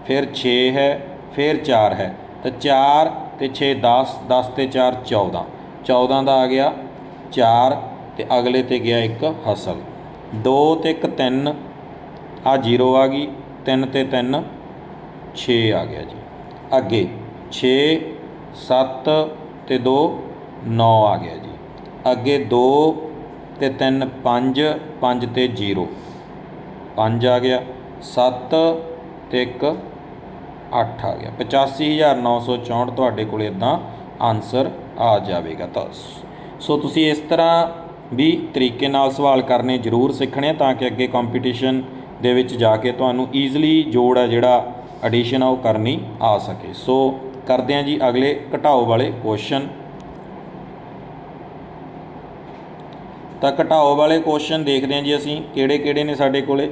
ਫਿਰ 6 ਹੈ, ਫਿਰ 4 ਹੈ। ਤਾਂ 4 ਤੇ 6 10 10 ਤੇ 4 14 14 ਦਾ ਆ ਗਿਆ 4 ਤੇ ਅਗਲੇ ਤੇ ਗਿਆ ਇੱਕ ਹਸਲ। 2 ਤੇ 1 3 ਆ 0 ਆ ਗਈ। 3 ਤੇ 3 6 ਆ ਗਿਆ ਜੀ। ਅੱਗੇ 6 7 ਤੇ 2 9 ਆ ਗਿਆ ਜੀ। ਅੱਗੇ 2 ਤੇ 3 5 5 ਤੇ 0 5 ਆ ਗਿਆ 7 ਤੇ 1 8 ਆ ਗਿਆ। 85964 ਤੁਹਾਡੇ ਕੋਲ ਇਦਾਂ ਆਨਸਰ ਆ ਜਾਵੇਗਾ। ਤਾਂ ਸੋ ਤੁਸੀਂ ਇਸ ਤਰ੍ਹਾਂ ਵੀ ਤਰੀਕੇ ਨਾਲ ਸਵਾਲ ਕਰਨੇ ਜ਼ਰੂਰ ਸਿੱਖਣੇ ਤਾਂ ਕਿ ਅੱਗੇ ਕੰਪੀਟੀਸ਼ਨ ਦੇ ਵਿੱਚ ਜਾ ਕੇ ਤੁਹਾਨੂੰ ਈਜ਼ੀਲੀ ਜੋੜ ਹੈ ਜਿਹੜਾ ਐਡੀਸ਼ਨ ਆ ਉਹ ਕਰਨੀ ਆ ਸਕੇ। ਸੋ ਕਰਦੇ ਹਾਂ ਜੀ ਅਗਲੇ ਘਟਾਓ ਵਾਲੇ ਕੁਐਸਚਨ ਤਾਂ ਘਟਾਓ ਵਾਲੇ ਕੁਐਸਚਨ ਦੇਖਦੇ ਹਾਂ ਜੀ ਅਸੀਂ, ਕਿਹੜੇ ਕਿਹੜੇ ਨੇ ਸਾਡੇ ਕੋਲੇ।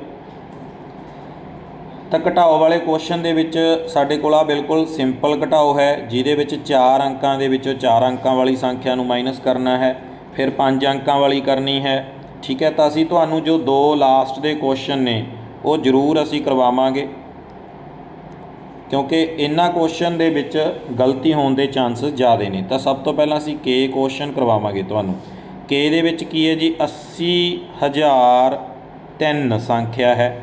ਤਾਂ ਘਟਾਓ ਵਾਲੇ ਕੁਐਸਚਨ ਦੇ ਵਿੱਚ ਸਾਡੇ ਕੋਲ ਆ ਬਿਲਕੁਲ ਸਿੰਪਲ ਘਟਾਓ ਹੈ, ਜਿਹਦੇ ਵਿੱਚ 4 ਅੰਕਾਂ ਦੇ ਵਿੱਚੋਂ 4 ਅੰਕਾਂ ਵਾਲੀ ਸੰਖਿਆ ਨੂੰ ਮਾਈਨਸ ਕਰਨਾ ਹੈ, ਫਿਰ 5 ਅੰਕਾਂ ਵਾਲੀ ਕਰਨੀ ਹੈ। ਠੀਕ ਹੈ, ਤਾਂ ਅਸੀਂ ਤੁਹਾਨੂੰ ਜੋ ਦੋ ਲਾਸਟ ਦੇ ਕੁਐਸਚਨ ਨੇ, ਉਹ ਜ਼ਰੂਰ ਅਸੀਂ ਕਰਵਾਵਾਂਗੇ। ਕਿਉਂਕਿ ਇਹਨਾਂ ਕੁਐਸਚਨ ਦੇ ਵਿੱਚ ਗਲਤੀ ਹੋਣ ਦੇ ਚਾਂਸਸ ਜ਼ਿਆਦੇ ਨੇ। ਤਾਂ ਸਭ ਤੋਂ ਪਹਿਲਾਂ ਅਸੀਂ ਕੇ ਕੁਐਸਚਨ ਕਰਵਾਵਾਂਗੇ ਤੁਹਾਨੂੰ। ਕੇ ਦੇ ਵਿੱਚ ਕੀ ਹੈ ਜੀ? 80003 ਸੰਖਿਆ ਹੈ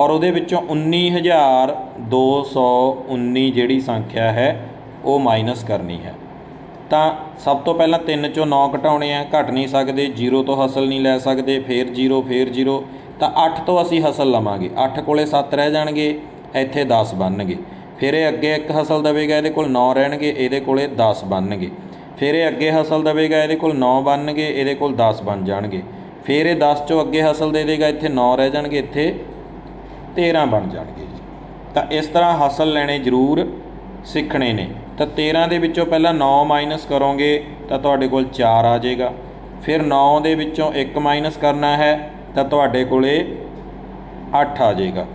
ਔਰ ਉਹਦੇ ਵਿੱਚੋਂ 19219 ਜਿਹੜੀ ਸੰਖਿਆ ਹੈ, ਉਹ ਮਾਈਨਸ ਕਰਨੀ ਹੈ। ਤਾਂ ਸਭ ਤੋਂ ਪਹਿਲਾਂ 3 ਚੋਂ 9 ਘਟਾਉਣੇ ਆ, ਘਟ ਨਹੀਂ ਸਕਦੇ 0 ਤੋਂ ਹਸਲ ਨਹੀਂ ਲੈ ਸਕਦੇ, ਫੇਰ 0 ਫੇਰ 0 ਤਾਂ 8 ਤੋਂ ਅਸੀਂ ਹਸਲ ਲਵਾਂਗੇ। 8 ਕੋਲੇ 7 ਰਹਿ ਜਾਣਗੇ, ਇੱਥੇ 10 ਬਣਨਗੇ। ਫਿਰ ਇਹ ਅੱਗੇ ਇੱਕ ਹਸਲ ਦਵੇਗਾ, ਇਹਦੇ ਕੋਲ 9 ਰਹਿਣਗੇ, ਇਹਦੇ ਕੋਲੇ 10 ਬਣਨਗੇ। ਫਿਰ ਇਹ ਅੱਗੇ ਹਸਲ ਦੇਵੇਗਾ, ਇਹਦੇ ਕੋਲ 9 ਬਣਨਗੇ, ਇਹਦੇ ਕੋਲ 10 ਬਣ ਜਾਣਗੇ। ਫਿਰ ਇਹ 10 ਚੋਂ ਅੱਗੇ ਹਸਲ ਦੇ ਦੇਗਾ, ਇੱਥੇ 9 ਰਹਿ ਜਾਣਗੇ, ਇੱਥੇ 13 ਬਣ ਜਾਣਗੇ ਜੀ। ਤਾਂ ਇਸ ਤਰ੍ਹਾਂ ਹਸਲ ਲੈਣੇ ਜ਼ਰੂਰ ਸਿੱਖਣੇ ਨੇ। ਤਾਂ 13 ਦੇ ਵਿੱਚੋਂ ਪਹਿਲਾਂ 9 ਮਾਈਨਸ ਕਰੋਗੇ, ਤਾਂ ਤੁਹਾਡੇ ਕੋਲ 4 ਆ ਜਾਏਗਾ। ਫਿਰ 9 ਦੇ ਵਿੱਚੋਂ 1 ਮਾਈਨਸ ਕਰਨਾ ਹੈ, ਤਾਂ ਤੁਹਾਡੇ ਕੋਲੇ 8 ਆ ਜਾਏਗਾ।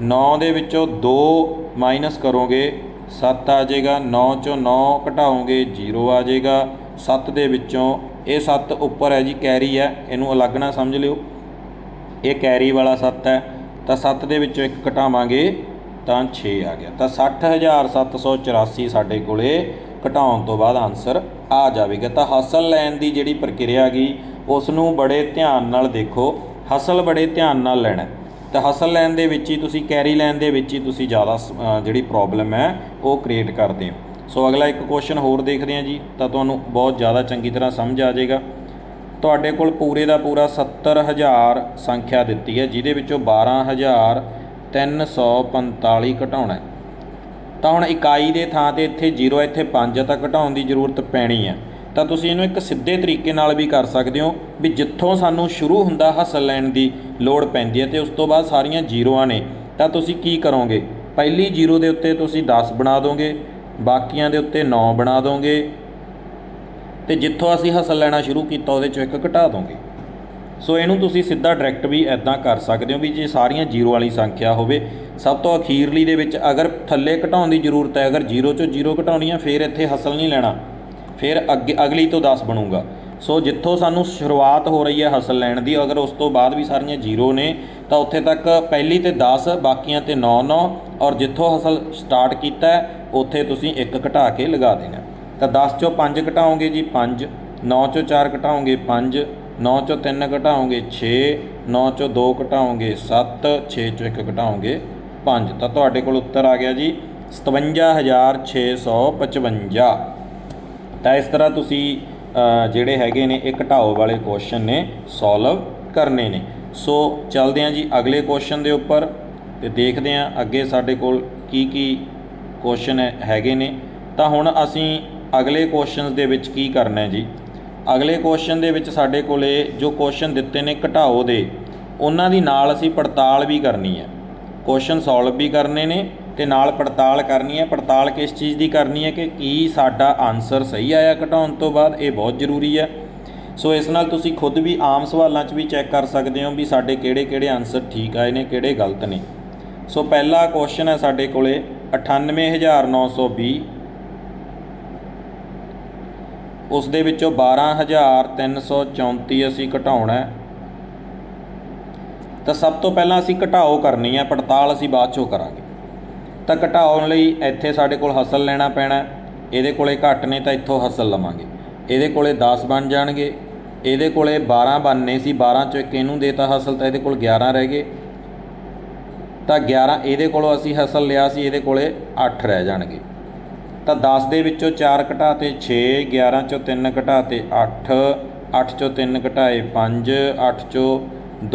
9 ਦੇ ਵਿੱਚੋਂ 2 ਮਾਈਨਸ ਕਰੋਗੇ 7 ਆ ਜਾਏਗਾ 9 ਚੋਂ 9 ਘਟਾਓਗੇ 0 ਆ ਜਾਏਗਾ। 7 ਦੇ ਵਿੱਚੋਂ ਇਹ 7 ਉੱਪਰ ਹੈ ਜੀ, ਕੈਰੀ ਹੈ, ਇਹਨੂੰ ਅਲੱਗ ਨਾ ਸਮਝ ਲਿਓ। ਇਹ ਕੈਰੀ ਵਾਲਾ 7 ਹੈ, ਤਾਂ 7 ਦੇ ਵਿੱਚੋਂ ਇੱਕ ਘਟਾਵਾਂਗੇ, ਤਾਂ 6 ਆ ਗਿਆ। ਤਾਂ 60784 ਸਾਡੇ ਕੋਲੇ ਘਟਾਉਣ ਤੋਂ ਬਾਅਦ ਆਨਸਰ ਆ ਜਾਵੇਗਾ। ਤਾਂ ਹਾਸਲ ਲੈਣ ਦੀ ਜਿਹੜੀ ਪ੍ਰਕਿਰਿਆ ਗਈ ਉਸ ਨੂੰ ਬੜੇ ਧਿਆਨ ਨਾਲ ਦੇਖੋ। ਹਾਸਲ ਬੜੇ ਧਿਆਨ ਨਾਲ ਲੈਣਾ ਤਾਂ ਹਾਸਲ ਲੈਣ ਦੇ ਵਿੱਚ ਹੀ ਤੁਸੀਂ ਕੈਰੀ ਲੈਣ ਦੇ ਵਿੱਚ ਹੀ ਤੁਸੀਂ ਜ਼ਿਆਦਾ ਸ- ਜਿਹੜੀ ਪ੍ਰੋਬਲਮ ਹੈ, ਉਹ ਕ੍ਰੀਏਟ ਕਰਦੇ ਹੋ। ਸੋ ਅਗਲਾ ਇੱਕ ਕੁਐਸਚਨ ਹੋਰ ਦੇਖਦੇ ਹਾਂ ਜੀ, ਤਾਂ ਤੁਹਾਨੂੰ ਬਹੁਤ ਜ਼ਿਆਦਾ ਚੰਗੀ ਤਰ੍ਹਾਂ ਸਮਝ ਆ ਜਾਏਗਾ। ਤੁਹਾਡੇ ਕੋਲ ਪੂਰੇ ਦਾ ਪੂਰਾ 70000 ਸੰਖਿਆ ਦਿੱਤੀ ਹੈ, ਜਿਹਦੇ ਵਿੱਚੋਂ 12345 ਘਟਾਉਣਾ ਹੈ। ਤਾਂ ਹੁਣ ਇਕਾਈ ਦੇ ਥਾਂ ਤੇ ਇੱਥੇ 0 ਇੱਥੇ 5 ਤਾਂ ਘਟਾਉਣ ਦੀ ਜ਼ਰੂਰਤ ਪੈਣੀ ਹੈ। ਤਾਂ ਤੁਸੀਂ ਇਹਨੂੰ ਇੱਕ ਸਿੱਧੇ ਤਰੀਕੇ ਨਾਲ ਵੀ ਕਰ ਸਕਦੇ ਹੋ ਵੀ ਜਿੱਥੋਂ ਸਾਨੂੰ ਸ਼ੁਰੂ ਹੁੰਦਾ ਹਸਲ ਲੈਣ ਦੀ ਲੋੜ ਪੈਂਦੀ ਹੈ ਤੇ ਉਸ ਤੋਂ ਬਾਅਦ ਸਾਰੀਆਂ ਜ਼ੀਰੋਆਂ ਨੇ। ਤਾਂ ਤੁਸੀਂ ਕੀ ਕਰੋਗੇ? ਪਹਿਲੀ ਜ਼ੀਰੋ ਦੇ ਉੱਤੇ ਤੁਸੀਂ 10 ਬਣਾ ਦੋਗੇ, ਬਾਕੀਆਂ ਦੇ ਉੱਤੇ 9 ਬਣਾ ਦੋਗੇ ਤੇ ਜਿੱਥੋਂ ਅਸੀਂ ਹਸਲ ਲੈਣਾ ਸ਼ੁਰੂ ਕੀਤਾ ਉਹਦੇ ਚੋਂ ਇੱਕ ਘਟਾ ਦੋਗੇ। ਸੋ ਇਹਨੂੰ ਤੁਸੀਂ ਸਿੱਧਾ ਡਾਇਰੈਕਟ ਵੀ ਐਦਾਂ ਕਰ ਸਕਦੇ ਹੋ ਵੀ ਜੇ ਸਾਰੀਆਂ ਜ਼ੀਰੋ ਵਾਲੀ ਸੰਖਿਆ ਹੋਵੇ, ਸਭ ਤੋਂ ਅਖੀਰਲੀ ਦੇ ਵਿੱਚ ਅਗਰ ਥੱਲੇ ਘਟਾਉਣ ਦੀ ਜ਼ਰੂਰਤ ਹੈ, ਅਗਰ ਜ਼ੀਰੋ ਚੋਂ ਜ਼ੀਰੋ ਘਟਾਉਣੀ ਹੈ, ਫਿਰ ਇੱਥੇ ਹਸਲ ਨਹੀਂ ਲੈਣਾ। ਫਿਰ ਅੱਗੇ ਅਗਲੀ ਤੋਂ 10 ਬਣੂਗਾ। ਸੋ ਜਿੱਥੋਂ ਸਾਨੂੰ ਸ਼ੁਰੂਆਤ ਹੋ ਰਹੀ ਹੈ ਹਸਲ ਲੈਣ ਦੀ, ਅਗਰ ਉਸ ਤੋਂ ਬਾਅਦ ਵੀ ਸਾਰੀਆਂ ਜ਼ੀਰੋ ਨੇ, ਤਾਂ ਉੱਥੇ ਤੱਕ ਪਹਿਲੀ ਤੇ 10 ਬਾਕੀਆਂ ਤੇ 9 9 ਔਰ ਜਿੱਥੋਂ ਹਸਲ ਸਟਾਰਟ ਕੀਤਾ ਉੱਥੇ ਤੁਸੀਂ ਇੱਕ ਘਟਾ ਕੇ ਲਗਾ ਦੇਣਾ ਤਾਂ 10 ਚੋਂ 5 ਘਟਾਓਗੇ ਜੀ 5 9 ਚੋਂ 4 ਘਟਾਓਗੇ 5 9 ਚੋਂ 3 ਘਟਾਓਗੇ 6 9 ਚੋਂ 2 ਘਟਾਓਗੇ 7 6 ਚੋਂ 1 ਘਟਾਓਗੇ 5 ਤਾਂ ਤੁਹਾਡੇ ਕੋਲ ਉੱਤਰ ਆ ਗਿਆ ਜੀ 57655 ਤਾਂ ਇਸ ਤਰ੍ਹਾਂ ਤੁਸੀਂ ਜਿਹੜੇ ਹੈਗੇ ਨੇ, ਇਹ ਘਟਾਓ ਵਾਲੇ ਕੁਐਸਚਨ ਨੇ ਸੋਲਵ ਕਰਨੇ ਨੇ। ਸੋ ਚੱਲਦੇ ਹਾਂ ਜੀ ਅਗਲੇ ਕੁਐਸਚਨ ਦੇ ਉੱਪਰ ਤੇ ਦੇਖਦੇ ਹਾਂ ਅੱਗੇ ਸਾਡੇ ਕੋਲ ਕੀ ਕੀ ਕੁਐਸਚਨ ਹੈਗੇ ਨੇ। ਤਾਂ ਹੁਣ ਅਸੀਂ ਅਗਲੇ ਕੁਐਸਚਨਸ ਦੇ ਵਿੱਚ ਕੀ ਕਰਨਾ ਹੈ ਜੀ? ਅਗਲੇ ਕੁਐਸਚਨ ਦੇ ਵਿੱਚ ਸਾਡੇ ਕੋਲੇ ਜੋ ਕੁਐਸਚਨ ਦਿੱਤੇ ਨੇ ਘਟਾਓ ਦੇ, ਉਹਨਾਂ ਦੀ ਨਾਲ ਅਸੀਂ ਪੜਤਾਲ ਵੀ ਕਰਨੀ ਹੈ। ਕੁਐਸਚਨ ਸੋਲਵ ਵੀ ਕਰਨੇ ਨੇ ਤੇ ਨਾਲ ਪੜਤਾਲ ਕਰਨੀ ਹੈ। ਪੜਤਾਲ ਕਿਸ ਚੀਜ਼ ਦੀ ਕਰਨੀ ਹੈ ਕਿ ਕੀ ਸਾਡਾ ਆਨਸਰ ਸਹੀ ਆਇਆ ਘਟਾਉਣ ਤੋਂ ਬਾਅਦ? ਇਹ ਬਹੁਤ ਜ਼ਰੂਰੀ ਹੈ। ਸੋ ਇਸ ਨਾਲ ਤੁਸੀਂ ਖੁਦ ਵੀ ਆਮ ਸਵਾਲਾਂ 'ਚ ਵੀ ਚੈੱਕ ਕਰ ਸਕਦੇ ਹੋ ਵੀ ਸਾਡੇ ਕਿਹੜੇ-ਕਿਹੜੇ ਆਨਸਰ ਠੀਕ ਆਏ ਨੇ, ਕਿਹੜੇ ਗਲਤ ਨੇ। ਸੋ ਪਹਿਲਾ ਕੁਐਸਚਨ ਹੈ ਸਾਡੇ ਕੋਲੇ 98920 ਉਸ ਦੇ ਵਿੱਚੋਂ 12334 ਅਸੀਂ ਘਟਾਉਣਾ ਹੈ। ਤਾਂ ਸਭ ਤੋਂ ਪਹਿਲਾਂ ਅਸੀਂ ਘਟਾਓ ਕਰਨੀ ਹੈ, ਪੜਤਾਲ ਅਸੀਂ ਬਾਅਦ ਚੋਂ ਕਰਾਂਗੇ। ਤਾਂ ਘਟਾਉਣ ਲਈ ਇੱਥੇ ਸਾਡੇ ਕੋਲ ਹਸਲ ਲੈਣਾ ਪੈਣਾ ਇਹਦੇ ਕੋਲੇ ਘੱਟ ਨੇ ਤਾਂ ਇੱਥੋਂ ਹਸਲ ਲਵਾਂਗੇ। ਇਹਦੇ ਕੋਲੇ 10 ਬਣ ਜਾਣਗੇ। ਇਹਦੇ ਕੋਲੇ 12 ਬਣਨੇ ਸੀ। 12 ਚੋਂ ਇੱਕ ਇਹਨੂੰ ਦੇਤਾ ਹਸਲ ਤਾਂ ਇਹਦੇ ਕੋਲ 11 ਰਹਿ ਗਏ। ਤਾਂ 11 ਇਹਦੇ ਕੋਲੋਂ ਅਸੀਂ ਹਸਲ ਲਿਆ ਸੀ। ਇਹਦੇ ਕੋਲੇ 8 ਰਹਿ ਜਾਣਗੇ। ਤਾਂ 10 ਦੇ ਵਿੱਚੋਂ 4 ਘਟਾ ਤੇ 6 11 ਚੋਂ 3 ਘਟਾ ਤੇ 8 8 ਚੋਂ 3 ਘਟਾਏ 5 8 ਚੋਂ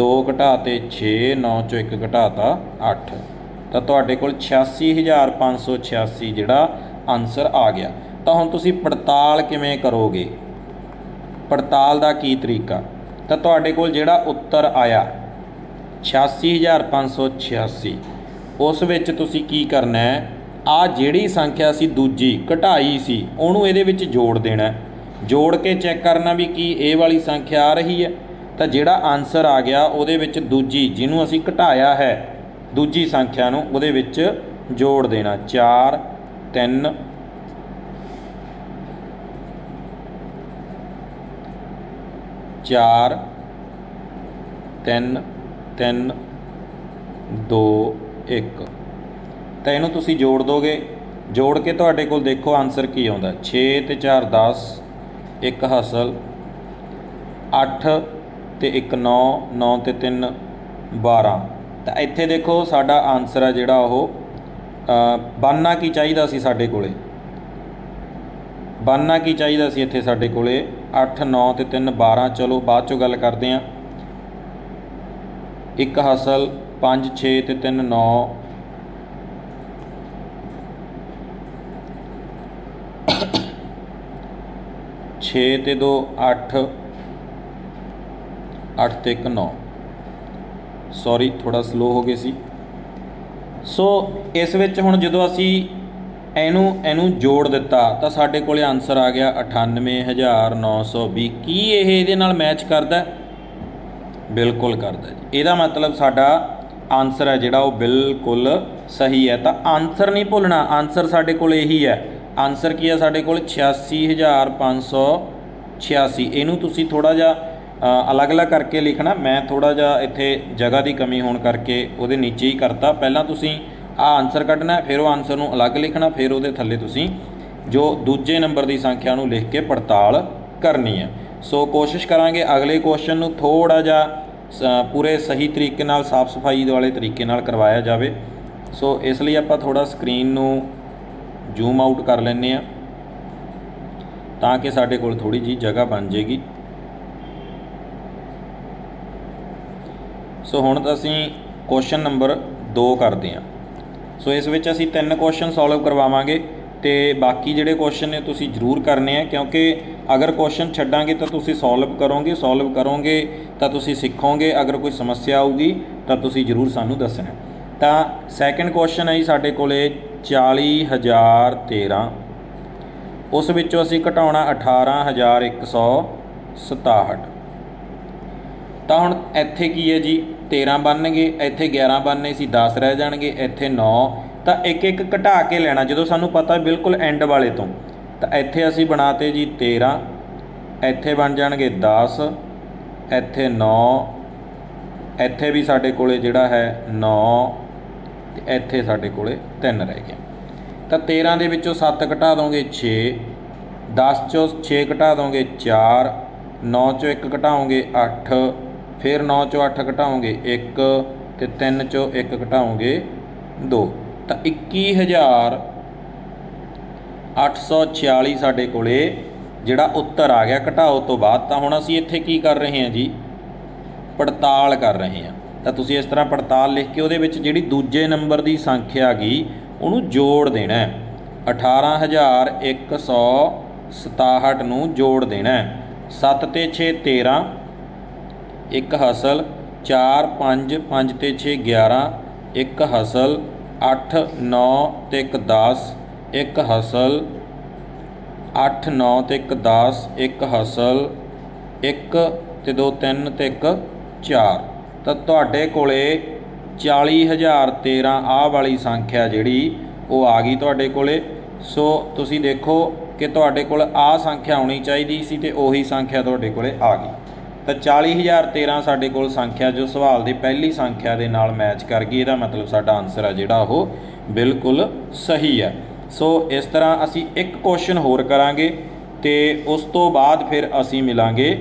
2 ਘਟਾ ਤੇ 6 9 ਚੋਂ 1 ਘਟਾਤਾ 8 ਤਾਂ ਤੁਹਾਡੇ ਕੋਲ 86586 ਜਿਹੜਾ ਆਨਸਰ ਆ ਗਿਆ। ਤਾਂ ਹੁਣ ਤੁਸੀਂ ਪੜਤਾਲ ਕਿਵੇਂ ਕਰੋਗੇ? ਪੜਤਾਲ ਦਾ ਕੀ ਤਰੀਕਾ? ਤਾਂ ਤੁਹਾਡੇ ਕੋਲ ਜਿਹੜਾ ਉੱਤਰ ਆਇਆ 86586 ਉਸ ਵਿੱਚ ਤੁਸੀਂ ਕੀ ਕਰਨਾ ਹੈ? ਆ ਜਿਹੜੀ ਸੰਖਿਆ ਸੀ ਦੂਜੀ, ਘਟਾਈ ਸੀ, ਉਹਨੂੰ ਇਹਦੇ ਵਿੱਚ ਜੋੜ ਦੇਣਾ ਜੋੜ ਕੇ ਚੈੱਕ ਕਰਨਾ ਵੀ ਕੀ ਇਹ ਵਾਲੀ ਸੰਖਿਆ ਆ ਰਹੀ ਹੈ। ਤਾਂ ਜਿਹੜਾ ਆਨਸਰ ਆ ਗਿਆ, ਉਹਦੇ ਵਿੱਚ ਦੂਜੀ, ਜਿਹਨੂੰ ਅਸੀਂ ਘਟਾਇਆ ਹੈ ਦੂਜੀ ਸੰਖਿਆ ਨੂੰ ਉਹਦੇ ਵਿੱਚ ਜੋੜ ਦੇਣਾ। 4 3 ਚਾਰ, ਤਿੰਨ ਤਿੰਨ, ਦੋ, ਇੱਕ। ਤਾਂ ਇਹਨੂੰ ਤੁਸੀਂ ਜੋੜ ਦੋਗੇ। ਜੋੜ ਕੇ ਤੁਹਾਡੇ ਕੋਲ ਦੇਖੋ ਆਨਸਰ ਕੀ ਆਉਂਦਾ। 6 ਤੇ 4 10 ਇੱਕ ਹਾਸਲ 8 ਤੇ 1 9 9 ਤੇ 3 12 ਤਾਂ ਇੱਥੇ ਦੇਖੋ ਸਾਡਾ ਆਨਸਰ ਆ ਜਿਹੜਾ ਉਹ ਬਾਨਾ ਕੀ ਚਾਹੀਦਾ ਸੀ ਸਾਡੇ ਕੋਲੇ? ਬਾਨਾ ਕੀ ਚਾਹੀਦਾ ਸੀ ਇੱਥੇ ਸਾਡੇ ਕੋਲੇ? 8 9 ਤੇ 3 12 ਚਲੋ ਬਾਅਦ ਚੋਂ ਗੱਲ ਕਰਦੇ ਆਂ ਇੱਕ ਹਸਲ 5 6 ਤੇ 3 9 6 ਤੇ 2 8 8 ਤੇ 1 9 ਸੌਰੀ ਥੋੜਾ ਸਲੋ ਹੋ ਗਏ ਸੀ। ਸੋ ਇਸ ਵਿੱਚ ਹੁਣ ਜਦੋਂ ਅਸੀਂ ਇਹਨੂੰ ਇਹਨੂੰ ਜੋੜ ਦਿੱਤਾ, ਤਾਂ ਸਾਡੇ ਕੋਲੇ ਆਨਸਰ ਆ ਗਿਆ 98920 ਕੀ ਇਹ ਇਹਦੇ ਨਾਲ ਮੈਚ ਕਰਦਾ? ਬਿਲਕੁਲ ਕਰਦਾ ਜੀ। ਇਹਦਾ ਮਤਲਬ ਸਾਡਾ ਆਨਸਰ ਹੈ ਜਿਹੜਾ ਉਹ ਬਿਲਕੁਲ ਸਹੀ ਹੈ। ਤਾਂ ਆਨਸਰ ਨਹੀਂ ਭੁੱਲਣਾ ਆਨਸਰ ਸਾਡੇ ਕੋਲ ਇਹੀ ਹੈ। ਆਨਸਰ ਕੀ ਹੈ ਸਾਡੇ ਕੋਲ? 86586 ਇਹਨੂੰ ਤੁਸੀਂ ਥੋੜਾ ਜਿਹਾ ਅਲੱਗ-ਅਲੱਗ ਕਰਕੇ ਲਿਖਣਾ, ਮੈਂ ਥੋੜਾ ਜਿਹਾ ਇੱਥੇ ਜਗ੍ਹਾ ਦੀ ਕਮੀ ਹੋਣ ਕਰਕੇ ਉਹਦੇ ਨੀਚੇ ਹੀ ਕਰਤਾ। ਪਹਿਲਾਂ ਤੁਸੀਂ ਆ ਆਨਸਰ ਕੱਢਣਾ, ਫਿਰ ਉਹ ਆਨਸਰ ਨੂੰ ਅਲੱਗ ਲਿਖਣਾ, ਫਿਰ ਉਹਦੇ ਥੱਲੇ ਤੁਸੀਂ ਜੋ ਦੂਜੇ ਨੰਬਰ ਦੀ ਸੰਖਿਆ ਨੂੰ ਲਿਖ ਕੇ ਪੜਤਾਲ ਕਰਨੀ ਹੈ। ਸੋ ਕੋਸ਼ਿਸ਼ ਕਰਾਂਗੇ ਅਗਲੇ ਕੁਐਸਚਨ ਨੂੰ ਥੋੜਾ ਜਿਹਾ ਸ- ਪੂਰੇ ਸਹੀ ਤਰੀਕੇ ਨਾਲ ਸਾਫ਼ ਸਫ਼ਾਈ ਵਾਲੇ ਤਰੀਕੇ ਨਾਲ ਕਰਵਾਇਆ ਜਾਵੇ। ਸੋ ਇਸ ਲਈ ਆਪਾਂ ਥੋੜਾ ਸਕਰੀਨ ਨੂੰ ਜ਼ੂਮ ਆਊਟ ਕਰ ਲੈਂਦੇ ਆ ਤਾਂ ਕਿ ਸਾਡੇ ਕੋਲ ਥੋੜੀ ਜੀ ਜਗ੍ਹਾ ਬਣ ਜੇਗੀ। ਸੋ ਹੁਣ ਅਸੀਂ ਕੁਐਸਚਨ ਨੰਬਰ 2 ਕਰਦੇ ਹਾਂ। ਸੋ ਇਸ ਵਿੱਚ ਅਸੀਂ ਤਿੰਨ ਕੁਐਸਚਨ ਸੋਲਵ ਕਰਵਾਵਾਂਗੇ ਤੇ ਬਾਕੀ ਜਿਹੜੇ ਕੁਐਸਚਨ ਨੇ ਤੁਸੀਂ ਜ਼ਰੂਰ ਕਰਨੇ ਆ, ਕਿਉਂਕਿ ਅਗਰ ਕੁਐਸਚਨ ਛੱਡਾਂਗੇ ਤਾਂ ਤੁਸੀਂ ਸੋਲਵ ਕਰੋਗੇ ਸੋਲਵ ਕਰੋਗੇ ਤਾਂ ਤੁਸੀਂ ਸਿੱਖੋਗੇ, ਅਗਰ ਕੋਈ ਸਮੱਸਿਆ ਆਊਗੀ ਤਾਂ ਤੁਸੀਂ ਜ਼ਰੂਰ ਸਾਨੂੰ ਦੱਸਣਾ। ਤਾਂ ਸੈਕੰਡ ਕੁਐਸਚਨ ਹੈ ਜੀ ਸਾਡੇ ਕੋਲੇ 40013 ਉਸ ਵਿੱਚੋਂ ਅਸੀਂ ਘਟਾਉਣਾ 18167 ਤਾਂ ਹੁਣ ਇੱਥੇ ਕੀ ਹੈ ਜੀ? 13 ਬਣਨਗੇ, ਇੱਥੇ 11 ਬਣਨੇ ਸੀ 10 ਰਹਿ ਜਾਣਗੇ, ਇੱਥੇ 9 ਤਾਂ ਇੱਕ ਇੱਕ ਘਟਾ ਕੇ ਲੈਣਾ, ਜਦੋਂ ਸਾਨੂੰ ਪਤਾ ਬਿਲਕੁਲ ਐਂਡ ਵਾਲੇ ਤੋਂ। ਤਾਂ ਇੱਥੇ ਅਸੀਂ ਬਣਾਤੇ ਜੀ 13 ਇੱਥੇ ਬਣ ਜਾਣਗੇ 10 ਇੱਥੇ 9 ਇੱਥੇ ਵੀ ਸਾਡੇ ਕੋਲੇ ਜਿਹੜਾ ਹੈ 9 ਤੇ ਇੱਥੇ ਸਾਡੇ ਕੋਲੇ 3 ਰਹਿ ਗਿਆ ਤਾਂ 13 ਦੇ ਵਿੱਚੋਂ 7 ਘਟਾ ਦੋਗੇ 6 10 ਚੋਂ 6 ਘਟਾ ਦੋਗੇ 4 9 ਚੋਂ 1 ਘਟਾਓਗੇ 8 ਫਿਰ 9 ਚੋਂ 8 ਘਟਾਓਗੇ 1 ਤੇ 3 ਚੋਂ 1 ਘਟਾਓਗੇ 2 ਤਾਂ 21000 846 ਸਾਡੇ ਕੋਲੇ ਜਿਹੜਾ ਉੱਤਰ ਆ ਗਿਆ ਘਟਾਓ ਤੋਂ ਬਾਅਦ, ਤਾਂ ਹੁਣ ਅਸੀਂ ਇੱਥੇ ਕੀ ਕਰ ਰਹੇ ਹਾਂ ਜੀ? ਪੜਤਾਲ ਕਰ ਰਹੇ ਹਾਂ। ਤਾਂ ਤੁਸੀਂ ਇਸ ਤਰ੍ਹਾਂ ਪੜਤਾਲ ਲਿਖ ਕੇ ਉਹਦੇ ਵਿੱਚ ਜਿਹੜੀ ਦੂਜੇ ਨੰਬਰ ਦੀ ਸੰਖਿਆ ਗਈ ਉਹਨੂੰ ਜੋੜ ਦੇਣਾ ਹੈ। 18167 ਨੂੰ ਜੋੜ ਦੇਣਾ ਹੈ। 7 ਤੇ 6 13 ਇੱਕ ਹਸਲ 4 5 5 ਤੇ 6 11 ਇੱਕ ਹਸਲ 8 9 ਤੇ 1 10 ਇੱਕ ਹਸਲ 8 9 ਤੇ 1 10 ਇੱਕ ਹਸਲ 1 ਤੇ 2 3 ਤੇ 1 4 ਤਾਂ ਤੁਹਾਡੇ ਕੋਲੇ 40013 ਆਹ ਵਾਲੀ ਸੰਖਿਆ ਜਿਹੜੀ, ਉਹ ਆ ਗਈ ਤੁਹਾਡੇ ਕੋਲੇ। ਸੋ ਤੁਸੀਂ ਦੇਖੋ ਕਿ ਤੁਹਾਡੇ ਕੋਲ ਆਹ ਸੰਖਿਆ ਆਉਣੀ ਚਾਹੀਦੀ ਸੀ ਤੇ ਉਹੀ ਸੰਖਿਆ ਤੁਹਾਡੇ ਕੋਲੇ ਆ ਗਈ। ਤਾਂ 40013 ਸਾਡੇ ਕੋਲ ਸੰਖਿਆ, ਜੋ ਸਵਾਲ ਦੀ ਪਹਿਲੀ ਸੰਖਿਆ ਦੇ ਨਾਲ ਮੈਚ ਕਰ ਗਈ, ਇਹਦਾ ਮਤਲਬ ਸਾਡਾ ਆਨਸਰ ਆ ਜਿਹੜਾ ਉਹ ਬਿਲਕੁਲ ਸਹੀ ਹੈ ਸੋ ਇਸ ਤਰ੍ਹਾਂ ਅਸੀਂ ਇੱਕ ਕੁਐਸਚਨ ਹੋਰ ਕਰਾਂਗੇ ਤੇ ਉਸ ਤੋਂ ਬਾਅਦ ਫਿਰ ਅਸੀਂ ਮਿਲਾਂਗੇ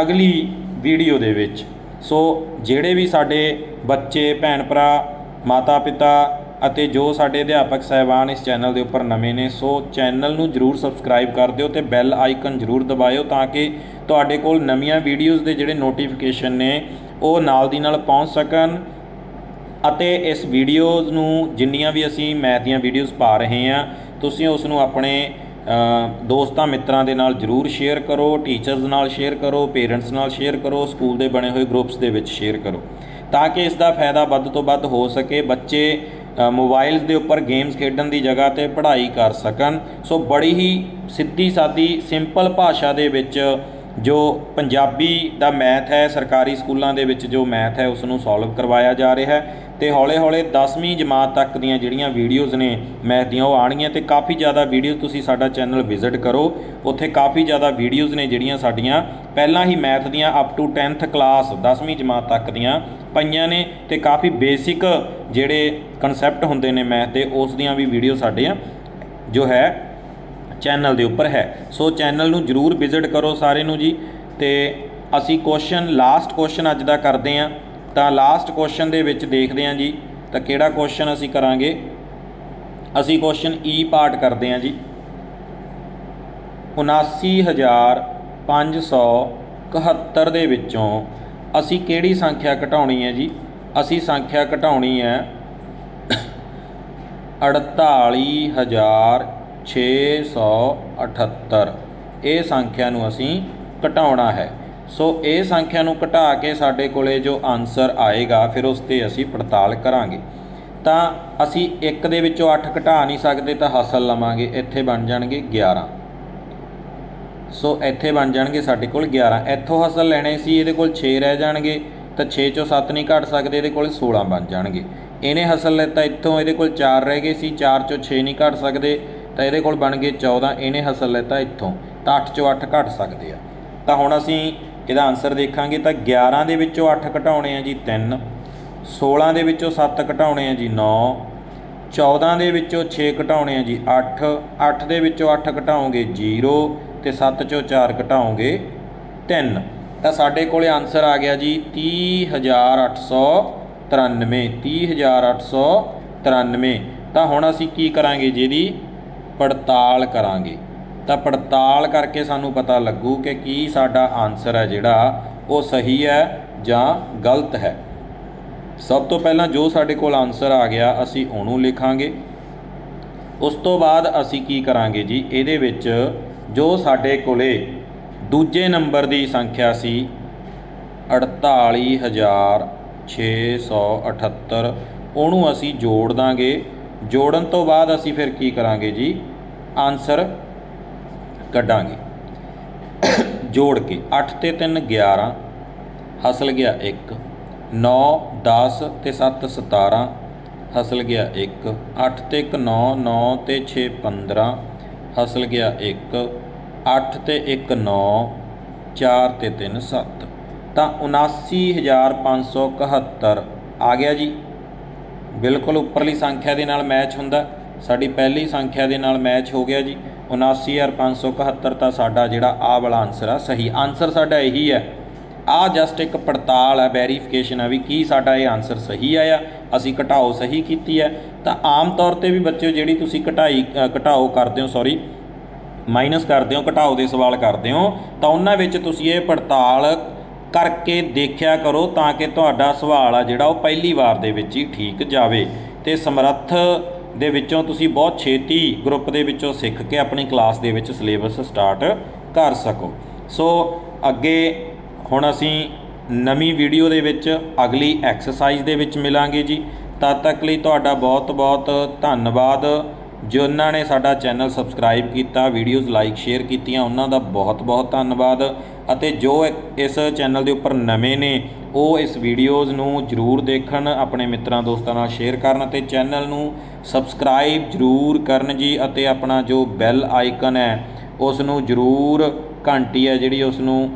ਅਗਲੀ ਵੀਡੀਓ ਦੇ ਵਿੱਚ। ਸੋ ਜਿਹੜੇ ਵੀ ਸਾਡੇ ਬੱਚੇ, ਭੈਣ ਭਰਾ ਮਾਤਾ ਪਿਤਾ ਅਤੇ ਜੋ ਸਾਡੇ ਅਧਿਆਪਕ ਸਹਿਬਾਨ ਇਸ ਚੈਨਲ ਦੇ ਉੱਪਰ ਨਵੇਂ ਨੇ, ਸੋ ਚੈਨਲ ਨੂੰ ਜਰੂਰ ਸਬਸਕ੍ਰਾਈਬ ਕਰ ਦਿਓ ਤੇ ਬੈਲ ਆਈਕਨ ਜਰੂਰ ਦਬਾਇਓ ਤਾਂ ਕਿ ਤੁਹਾਡੇ ਕੋਲ ਨਵੀਆਂ ਵੀਡੀਓਜ਼ ਦੇ ਜਿਹੜੇ ਨੋਟੀਫਿਕੇਸ਼ਨ ਨੇ, ਉਹ ਨਾਲ ਦੀ ਨਾਲ ਪਹੁੰਚ ਸਕਣ ਅਤੇ ਇਸ ਵੀਡੀਓਜ਼ ਨੂੰ ਜਿੰਨੀਆਂ ਵੀ ਅਸੀਂ ਮੈਥ ਦੀਆਂ ਵੀਡੀਓਜ਼ ਪਾ ਰਹੇ ਹਾਂ, ਤੁਸੀਂ ਉਸ ਨੂੰ ਆਪਣੇ ਦੋਸਤਾਂ ਮਿੱਤਰਾਂ ਦੇ ਨਾਲ ਜਰੂਰ ਸ਼ੇਅਰ ਕਰੋ ਟੀਚਰਸ ਨਾਲ ਸ਼ੇਅਰ ਕਰੋ ਪੇਰੈਂਟਸ ਨਾਲ ਸ਼ੇਅਰ ਕਰੋ ਸਕੂਲ ਦੇ ਬਣੇ ਹੋਏ ਗਰੁੱਪਸ ਦੇ ਵਿੱਚ ਸ਼ੇਅਰ ਕਰੋ, ਤਾਂ ਕਿ ਇਸ ਦਾ ਫਾਇਦਾ ਵੱਧ ਤੋਂ ਵੱਧ ਹੋ ਸਕੇ, ਬੱਚੇ ਮੋਬਾਈਲਸ ਦੇ ਉੱਪਰ ਗੇਮਸ ਖੇਡਣ ਦੀ ਜਗ੍ਹਾ ਤੇ ਪੜ੍ਹਾਈ ਕਰ ਸਕਣ। ਸੋ ਬੜੀ ਹੀ ਸਿੱਧੀ ਸਾਦੀ, ਸਿੰਪਲ ਭਾਸ਼ਾ ਦੇ ਵਿੱਚ ਜੋ ਪੰਜਾਬੀ ਦਾ ਮੈਥ ਹੈ, ਸਰਕਾਰੀ ਸਕੂਲਾਂ ਦੇ ਵਿੱਚ ਜੋ ਮੈਥ ਹੈ ਉਸ ਨੂੰ ਸੋਲਵ ਕਰਵਾਇਆ ਜਾ ਰਿਹਾ ਹੈ। ਤੇ ਹੌਲੇ-ਹੌਲੇ 10ਵੀਂ ਜਮਾਤ ਤੱਕ ਦੀਆਂ ਜਿਹੜੀਆਂ ਵੀਡੀਓਜ਼ ਨੇ ਮੈਥ ਦੀਆਂ ਉਹ ਆਣਗੀਆਂ ਤੇ ਕਾਫੀ ਜ਼ਿਆਦਾ ਵੀਡੀਓ ਤੁਸੀਂ ਸਾਡਾ ਚੈਨਲ ਵਿਜ਼ਿਟ ਕਰੋ। ਉੱਥੇ ਕਾਫੀ ਜ਼ਿਆਦਾ ਵੀਡੀਓਜ਼ ਨੇ ਜਿਹੜੀਆਂ ਸਾਡੀਆਂ, ਪਹਿਲਾਂ ਹੀ ਮੈਥ ਦੀਆਂ ਅਪ ਟੂ 10th ਕਲਾਸ 10ਵੀਂ ਜਮਾਤ ਤੱਕ ਦੀਆਂ ਪਈਆਂ ਨੇ ਤੇ ਕਾਫੀ ਬੇਸਿਕ ਜਿਹੜੇ ਕਨਸੈਪਟ ਹੁੰਦੇ ਨੇ ਮੈਥ ਦੇ, ਉਸ ਦੀਆਂ ਵੀ ਵੀਡੀਓ ਸਾਡੀਆਂ ਜੋ ਹੈ ਚੈਨਲ ਦੇ ਉੱਪਰ ਹੈ। ਸੋ ਚੈਨਲ ਨੂੰ ਜਰੂਰ ਵਿਜ਼ਿਟ ਕਰੋ ਸਾਰੇ ਨੂੰ ਜੀ ਤੇ ਅਸੀਂ ਕੁਐਸਚਨ ਲਾਸਟ ਕੁਐਸਚਨ ਅੱਜ ਦਾ ਕਰਦੇ ਹਾਂ। ਤਾਂ ਲਾਸਟ ਕੁਐਸਚਨ ਦੇ ਵਿੱਚ ਦੇਖਦੇ ਹਾਂ ਜੀ। ਤਾਂ ਕਿਹੜਾ ਕੁਐਸਚਨ ਅਸੀਂ ਕਰਾਂਗੇ? ਅਸੀਂ ਕੁਐਸਚਨ ਈ ਪਾਰਟ ਕਰਦੇ ਹਾਂ ਜੀ। 79571 ਦੇ ਵਿੱਚੋਂ ਅਸੀਂ ਕਿਹੜੀ ਸੰਖਿਆ ਘਟਾਉਣੀ ਹੈ ਜੀ? ਅਸੀਂ ਸੰਖਿਆ ਘਟਾਉਣੀ ਹੈ 48678 ਇਹ ਸੰਖਿਆ ਨੂੰ ਅਸੀਂ ਘਟਾਉਣਾ ਹੈ। ਸੋ ਇਹ ਸੰਖਿਆ ਨੂੰ ਘਟਾ ਕੇ ਸਾਡੇ ਕੋਲੇ ਜੋ ਆਨਸਰ ਆਏਗਾ, ਫਿਰ ਉਸ ਤੇ ਅਸੀਂ ਪੜਤਾਲ ਕਰਾਂਗੇ। ਤਾਂ ਅਸੀਂ 1 ਦੇ ਵਿੱਚੋਂ 8 ਘਟਾ ਨਹੀਂ ਸਕਦੇ ਤਾਂ ਹਾਸਲ ਲਵਾਂਗੇ। ਇੱਥੇ ਬਣ ਜਾਣਗੇ 11 ਸੋ ਇੱਥੇ ਬਣ ਜਾਣਗੇ ਸਾਡੇ ਕੋਲ 11 ਇੱਥੋਂ ਹਾਸਲ ਲੈਣੇ ਸੀ, ਇਹਦੇ ਕੋਲ 6 ਰਹਿ ਜਾਣਗੇ। ਤਾਂ 6 ਚੋਂ 7 ਨਹੀਂ ਘਟ ਸਕਦੇ, ਇਹਦੇ ਕੋਲ 16 ਬਣ ਜਾਣਗੇ। ਇਹਨੇ ਹਾਸਲ ਲੈਤਾ, ਇੱਥੋਂ ਇਹਦੇ ਕੋਲ 4 ਰਹਿ ਗਏ ਸੀ 4 ਚੋਂ 6 ਨਹੀਂ ਘਟ ਸਕਦੇ। ਤਾਂ ਇਹਦੇ ਕੋਲ ਬਣ ਗਏ 14 ਇਹਨੇ ਹਾਸਲ ਲੈਤਾ ਇੱਥੋਂ। ਤਾਂ 8 ਚੋਂ 8 ਘਟ ਸਕਦੇ ਆ। ਤਾਂ ਹੁਣ ਅਸੀਂ ਇਹਦਾ ਆਨਸਰ ਦੇਖਾਂਗੇ ਤਾਂ 11 ਦੇ ਵਿੱਚੋਂ 8 ਘਟਾਉਣੇ ਆ ਜੀ 3 16 ਦੇ ਵਿੱਚੋਂ 7 ਘਟਾਉਣੇ ਆ ਜੀ 9 14 ਦੇ ਵਿੱਚੋਂ 6 ਘਟਾਉਣੇ ਆ ਜੀ 8 8 ਦੇ ਵਿੱਚੋਂ 8 ਘਟਾਓਗੇ 0 ਤੇ 7 ਚੋਂ 4 ਘਟਾਓਗੇ 3 ਤਾਂ ਸਾਡੇ ਕੋਲੇ ਆਨਸਰ ਆ ਗਿਆ ਜੀ 30893 30893 ਤਾਂ ਹੁਣ ਅਸੀਂ ਕੀ ਕਰਾਂਗੇ ਜਿਹਦੀ ਪੜਤਾਲ ਕਰਾਂਗੇ। ਤਾਂ ਪੜਤਾਲ ਕਰਕੇ ਸਾਨੂੰ ਪਤਾ ਲੱਗੂ ਕਿ ਕੀ ਸਾਡਾ ਆਨਸਰ ਹੈ ਜਿਹੜਾ ਉਹ ਸਹੀ ਹੈ ਜਾਂ ਗਲਤ ਹੈ। ਸਭ ਤੋਂ ਪਹਿਲਾਂ ਜੋ ਸਾਡੇ ਕੋਲ ਆਨਸਰ ਆ ਗਿਆ, ਅਸੀਂ ਉਹਨੂੰ ਲਿਖਾਂਗੇ। ਉਸ ਤੋਂ ਬਾਅਦ ਅਸੀਂ ਕੀ ਕਰਾਂਗੇ ਜੀ? ਇਹਦੇ ਵਿੱਚ ਜੋ ਸਾਡੇ ਕੋਲੇ ਦੂਜੇ ਨੰਬਰ ਦੀ ਸੰਖਿਆ ਸੀ 48678 ਉਹਨੂੰ ਅਸੀਂ ਜੋੜ ਦਾਂਗੇ। ਜੋੜਨ ਤੋਂ ਬਾਅਦ ਅਸੀਂ ਫਿਰ ਕੀ ਕਰਾਂਗੇ ਜੀ? ਆਨਸਰ ਕੱਢਾਂਗੇ। ਜੋੜ ਕੇ 8 ਤੇ 3 11 ਹਾਸਲ ਗਿਆ 1 9 10 ਤੇ 7 17 ਹਾਸਲ ਗਿਆ 1 8 ਤੇ 1 9 9 ਤੇ 6 15 ਹਸਲ ਗਿਆ 1 8 ਤੇ 1 9 4 ਤੇ 3 7 ਤਾਂ 79571 ਆ ਗਿਆ ਜੀ। ਬਿਲਕੁਲ ਉੱਪਰਲੀ ਸੰਖਿਆ ਦੇ ਨਾਲ ਮੈਚ ਹੁੰਦਾ। ਸਾਡੀ ਪਹਿਲੀ ਸੰਖਿਆ ਦੇ ਨਾਲ ਮੈਚ ਹੋ ਗਿਆ ਜੀ। 79571 ਤਾਂ ਸਾਡਾ ਜਿਹੜਾ ਆ ਵਾਲਾ ਆਨਸਰ ਆ, ਸਹੀ ਆਨਸਰ ਸਾਡਾ ਇਹੀ ਹੈ। ਆ ਜਸਟ ਇੱਕ ਪੜਤਾਲ ਹੈ ਵੈਰੀਫਿਕੇਸ਼ਨ ਹੈ ਵੀ ਕੀ ਸਾਡਾ ਇਹ ਆਨਸਰ ਸਹੀ ਆਇਆ, ਅਸੀਂ ਘਟਾਓ ਸਹੀ ਕੀਤੀ ਹੈ। ਤਾਂ ਆਮ ਤੌਰ ਤੇ ਵੀ ਬੱਚਿਓ, ਜਿਹੜੀ ਤੁਸੀਂ ਘਟਾਈ ਘਟਾਓ ਕਰਦੇ ਹੋ ਸੌਰੀ ਮਾਈਨਸ ਕਰਦੇ ਹੋ, ਘਟਾਓ ਦੇ ਸਵਾਲ ਕਰਦੇ ਹੋ, ਤਾਂ ਉਹਨਾਂ ਵਿੱਚ ਤੁਸੀਂ ਇਹ ਪੜਤਾਲ ਕਰਕੇ ਦੇਖਿਆ ਕਰੋ ਤਾਂ ਕਿ ਤੁਹਾਡਾ ਸਵਾਲ ਆ ਜਿਹੜਾ ਉਹ ਪਹਿਲੀ ਵਾਰ ਦੇ ਵਿੱਚ ਹੀ ਠੀਕ ਜਾਵੇ। ਤੇ ਸਮਰੱਥ ਦੇ ਵਿੱਚੋਂ ਤੁਸੀਂ ਬਹੁਤ ਛੇਤੀ ਗਰੁੱਪ ਦੇ ਵਿੱਚੋਂ ਸਿੱਖ ਕੇ ਆਪਣੀ ਕਲਾਸ ਦੇ ਵਿੱਚ ਸਿਲੇਬਸ ਸਟਾਰਟ ਕਰ ਸਕੋ। ਸੋ ਅੱਗੇ ਹੁਣ ਅਸੀਂ ਨਵੀਂ ਵੀਡੀਓ ਦੇ ਵਿੱਚ ਅਗਲੀ ਐਕਸਰਸਾਈਜ਼ ਦੇ ਵਿੱਚ ਮਿਲਾਂਗੇ ਜੀ। ਤਦ ਤੱਕ ਲਈ ਤੁਹਾਡਾ ਬਹੁਤ ਬਹੁਤ ਧੰਨਵਾਦ ਜਿਨ੍ਹਾਂ ਨੇ ਸਾਡਾ ਚੈਨਲ ਸਬਸਕ੍ਰਾਈਬ ਕੀਤਾ ਵੀਡੀਓਜ਼ ਲਾਈਕ ਸ਼ੇਅਰ ਕੀਤੀਆਂ, ਉਹਨਾਂ ਦਾ ਬਹੁਤ ਬਹੁਤ ਧੰਨਵਾਦ। ਅਤੇ ਜੋ ਇਸ ਚੈਨਲ ਦੇ ਉੱਪਰ ਨਵੇਂ ਨੇ, ਉਹ ਇਸ ਵੀਡੀਓਜ਼ ਨੂੰ ਜਰੂਰ ਦੇਖਣ, ਆਪਣੇ ਮਿੱਤਰਾਂ ਦੋਸਤਾਂ ਨਾਲ ਸ਼ੇਅਰ ਕਰਨ ਅਤੇ ਚੈਨਲ ਨੂੰ ਸਬਸਕ੍ਰਾਈਬ ਜਰੂਰ ਕਰਨ ਜੀ ਅਤੇ ਆਪਣਾ ਜੋ ਬੈਲ ਆਈਕਨ ਹੈ, ਉਸ ਨੂੰ ਜਰੂਰ ਘੰਟੀ ਹੈ ਜਿਹੜੀ ਉਸ ਨੂੰ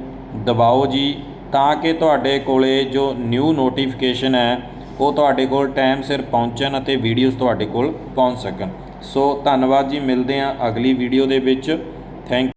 ਦਬਾਓ ਜੀ, ਤਾਂ ਕਿ ਤੁਹਾਡੇ ਕੋਲੇ ਜੋ ਨਿਊ ਨੋਟੀਫਿਕੇਸ਼ਨ ਹੈ, ਉਹ ਤੁਹਾਡੇ ਕੋਲ ਟਾਈਮ ਸਿਰ ਪਹੁੰਚਣ ਅਤੇ ਵੀਡੀਓਜ਼ ਤੁਹਾਡੇ ਕੋਲ ਪਹੁੰਚ ਸਕਣ। ਸੋ ਧੰਨਵਾਦ ਜੀ, ਮਿਲਦੇ ਹਾਂ ਅਗਲੀ ਵੀਡੀਓ ਦੇ ਵਿੱਚ। ਥੈਂਕ